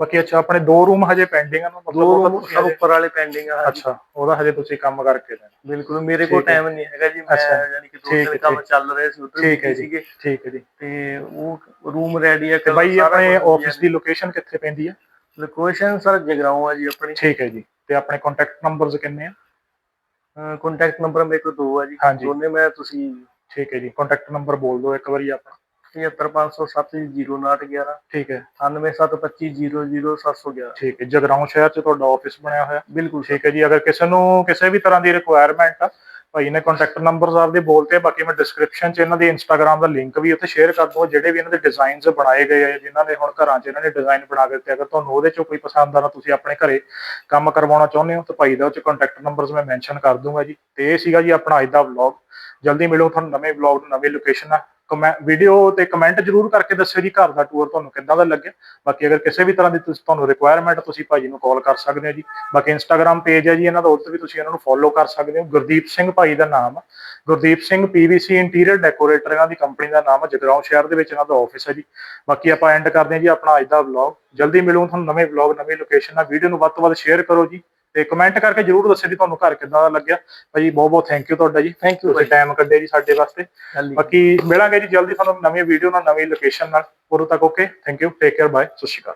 ਬਾਕੀ ਅੱਛਾ ਆਪਣੇ ਦੋ ਰੂਮ ਹਜੇ ਪੈਂਡਿੰਗ ਹਨ ਮਤਲਬ ਉਹ ਤਾਂ ਤੁਸੀਂ ਉੱਪਰ ਵਾਲੇ ਪੈਂਡਿੰਗ ਆ ਅੱਛਾ ਉਹਦਾ ਹਜੇ ਤੁਸੀਂ ਕੰਮ ਕਰਕੇ ਦੇਣਾ ਬਿਲਕੁਲ ਮੇਰੇ ਕੋਲ। ਟਾਈਮ ਨਹੀਂ ਹੈਗਾ ਜੀ ਮੈਂ। ਯਾਨੀ ਕਿ ਦੋ ਤਿੰਨ ਕੰਮ। ਚੱਲ ਰਹੇ ਸੀ ਉਧਰ ਠੀਕ ਹੈ ਜੀ। ਠੀਕ ਹੈ ਜੀ ਤੇ ਉਹ ਰੂਮ ਰੈਡੀ ਹੈ ਤੇ ਬਾਈ ਆਪਣੇ ਆਫਿਸ ਦੀ ਲੋਕੇਸ਼ਨ ਕਿੱਥੇ ਪੈਂਦੀ ਹੈ ਲੋਕੇਸ਼ਨ ਸਰ ਜਗਰਾਉਂ ਆ ਜੀ ਆਪਣੀ ਠੀਕ ਹੈ ਜੀ ਤੇ ਆਪਣੇ ਕੰਟੈਕਟ ਨੰਬਰਸ ਕਿੰਨੇ ਆ ਕੰਟੈਕਟ ਨੰਬਰ ਮੇਰੇ ਕੋਲ ਦੋ ਆ ਜੀ। ਦੋਨੇ ਮੈਂ ਤੁਸੀਂ ਠੀਕ ਹੈ ਜੀ ਕੰਟੈਕਟ ਨੰਬਰ ਬੋਲ ਦਿਓ ਇੱਕ ਵਾਰੀ ਆਪਣਾ 755070911 ਠੀਕ ਹੈ। 9772000711 ਠੀਕ ਹੈ। ਜਗਰਾਉਂ ਸ਼ਹਿਰ ਚ ਤੁਹਾਡਾ ਆਫਿਸ ਬਣਿਆ ਹੋਇਆ। ਬਿਲਕੁਲ ਠੀਕ ਹੈ ਜੀ ਅਗਰ ਕਿਸੇ ਨੂੰ ਕਿਸੇ ਵੀ ਤਰ੍ਹਾਂ ਦੀ ਰਿਕੁਆਇਰਮੈਂਟ ਆ ਭਾਈ ਨੇ ਕੰਟੈਕਟ ਨੰਬਰਸ ਆਪਦੇ ਬੋਲਤੇ ਬਾਕੀ ਮੈਂ ਡਿਸਕ੍ਰਿਪਸ਼ਨ 'ਚ ਇਹਨਾਂ ਦੇ ਇੰਸਟਾਗ੍ਰam ਦਾ ਲਿੰਕ ਵੀ ਉੱਥੇ ਸ਼ੇਅਰ ਕਰ ਦੂੰਗਾ ਜਿਹੜੇ ਵੀ ਇਹਨਾਂ ਦੇ ਡਿਜ਼ਾਈਨਸ ਬਣਾਏ ਗਏ ਆ ਜਿਨ੍ਹਾਂ ਨੇ ਹੁਣ ਘਰਾਂ 'ਚ ਇਹਨਾਂ ਨੇ ਡਿਜ਼ਾਈਨ ਬਣਾ ਕੇ ਦਿੱਤੇ ਅਗਰ ਤੁਹਾਨੂੰ ਉਹਦੇ 'ਚੋਂ ਕੋਈ ਪਸੰਦ ਆ ਤਾਂ ਤੁਸੀਂ ਆਪਣੇ ਘਰੇ ਕੰਮ ਕਰਵਾਉਣਾ ਚਾਹੁੰਦੇ ਹੋ ਤਾਂ ਭਾਈ ਦਾ ਉਹ 'ਚ ਕੰਟੈਕਟ ਨੰਬਰਸ ਮੈਂ ਮੈਂਸ਼ਨ ਕਰ ਦੂੰਗਾ ਜੀ। ਤੇ ਇਹ ਸੀਗਾ ਜੀ ਆਪਣਾ ਅੱਜ ਦਾ ਵਲੌਗ ਜਲਦੀ ਮਿਲੋ ਤੁਹਾਨੂੰ ਨਵੇਂ ਵਲੌਗ ਨਵੀਂ ਲੋਕੇਸ਼ਨ ਨਾਲ। ਵੀਡੀਓ ਤੇ ਕਮੈਂਟ ਜਰੂਰ ਕਰਕੇ ਦੱਸਿਓ ਜੀ, ਘਰ ਦਾ ਟੂਰ ਤੁਹਾਨੂੰ ਕਿੱਦਾਂ ਦਾ ਲੱਗਿਆ? ਬਾਕੀ ਅਗਰ ਕਿਸੇ ਵੀ ਤਰ੍ਹਾਂ ਦੀ ਤੁਸੀਂ, ਤੁਹਾਨੂੰ ਰਿਕੁਆਇਰਮੈਂਟ ਤੁਸੀਂ ਭਾਜੀ ਨੂੰ ਕਾਲ ਕਰ ਸਕਦੇ ਹੋ ਜੀ। ਬਾਕੀ ਇੰਸਟਾਗ੍ਰam ਪੇਜ ਹੈ ਜੀ, ਇਹਨਾਂ ਦਾ ਉੱਤੇ ਵੀ ਤੁਸੀਂ ਇਹਨਾਂ ਨੂੰ ਫੋਲੋ ਕਰ ਸਕਦੇ ਹੋ। ਗੁਰਦੀਪ ਸਿੰਘ ਭਾਈ ਦਾ ਨਾਮ Gurdeep Singh PVC interior decorator ਇਹਨਾਂ ਦੀ ਕੰਪਨੀ ਦਾ ਨਾਮ ਹੈ ਜਗਰਾਉਂ ਸ਼ਹਿਰ ਦੇ ਵਿੱਚ ਇਹਨਾਂ ਦਾ ਆਫਿਸ ਹੈ ਜੀ। ਬਾਕੀ ਆਪਾਂ ਐਂਡ ਕਰਦੇ ਹਾਂ ਜੀ ਆਪਣਾ ਅੱਜ ਦਾ ਵਲੌਗ ਜਲਦੀ ਮਿਲੂ ਤੁਹਾਨੂੰ ਨਵੇਂ ਵਲੌਗ ਨਵੀਂ ਲੋਕੇਸ਼ਨ ਨਾਲ। ਵੀਡੀਓ ਨੂੰ ਵੱਧ ਤੋਂ ਵੱਧ ਸ਼ੇਅਰ ਕਰੋ ਜੀ। ਤੇ ਕਮੈਂਟ ਕਰਕੇ ਜਰੂਰ ਦੱਸਿਓ ਜੀ ਤੁਹਾਨੂੰ ਘਰ ਕਿੱਦਾਂ ਦਾ ਲੱਗਿਆ। ਭਾਜੀ ਬਹੁਤ ਬਹੁਤ ਥੈਂਕ ਯੂ ਤੁਹਾਡਾ ਜੀ। ਥੈਂਕ ਯੂ ਤੁਸੀਂ ਟਾਈਮ ਕੱਢਿਆ ਜੀ ਸਾਡੇ ਵਾਸਤੇ। ਬਾਕੀ ਮਿਲਾਂਗੇ ਜੀ ਜਲਦੀ ਤੁਹਾਨੂੰ ਨਵੀਂ ਵੀਡੀਓ ਨਾਲ ਨਵੀਂ ਲੋਕੇਸ਼ਨ ਨਾਲ। ਉਦੋਂ ਤੱਕ okay thank you take care bye Sat Sri Akal.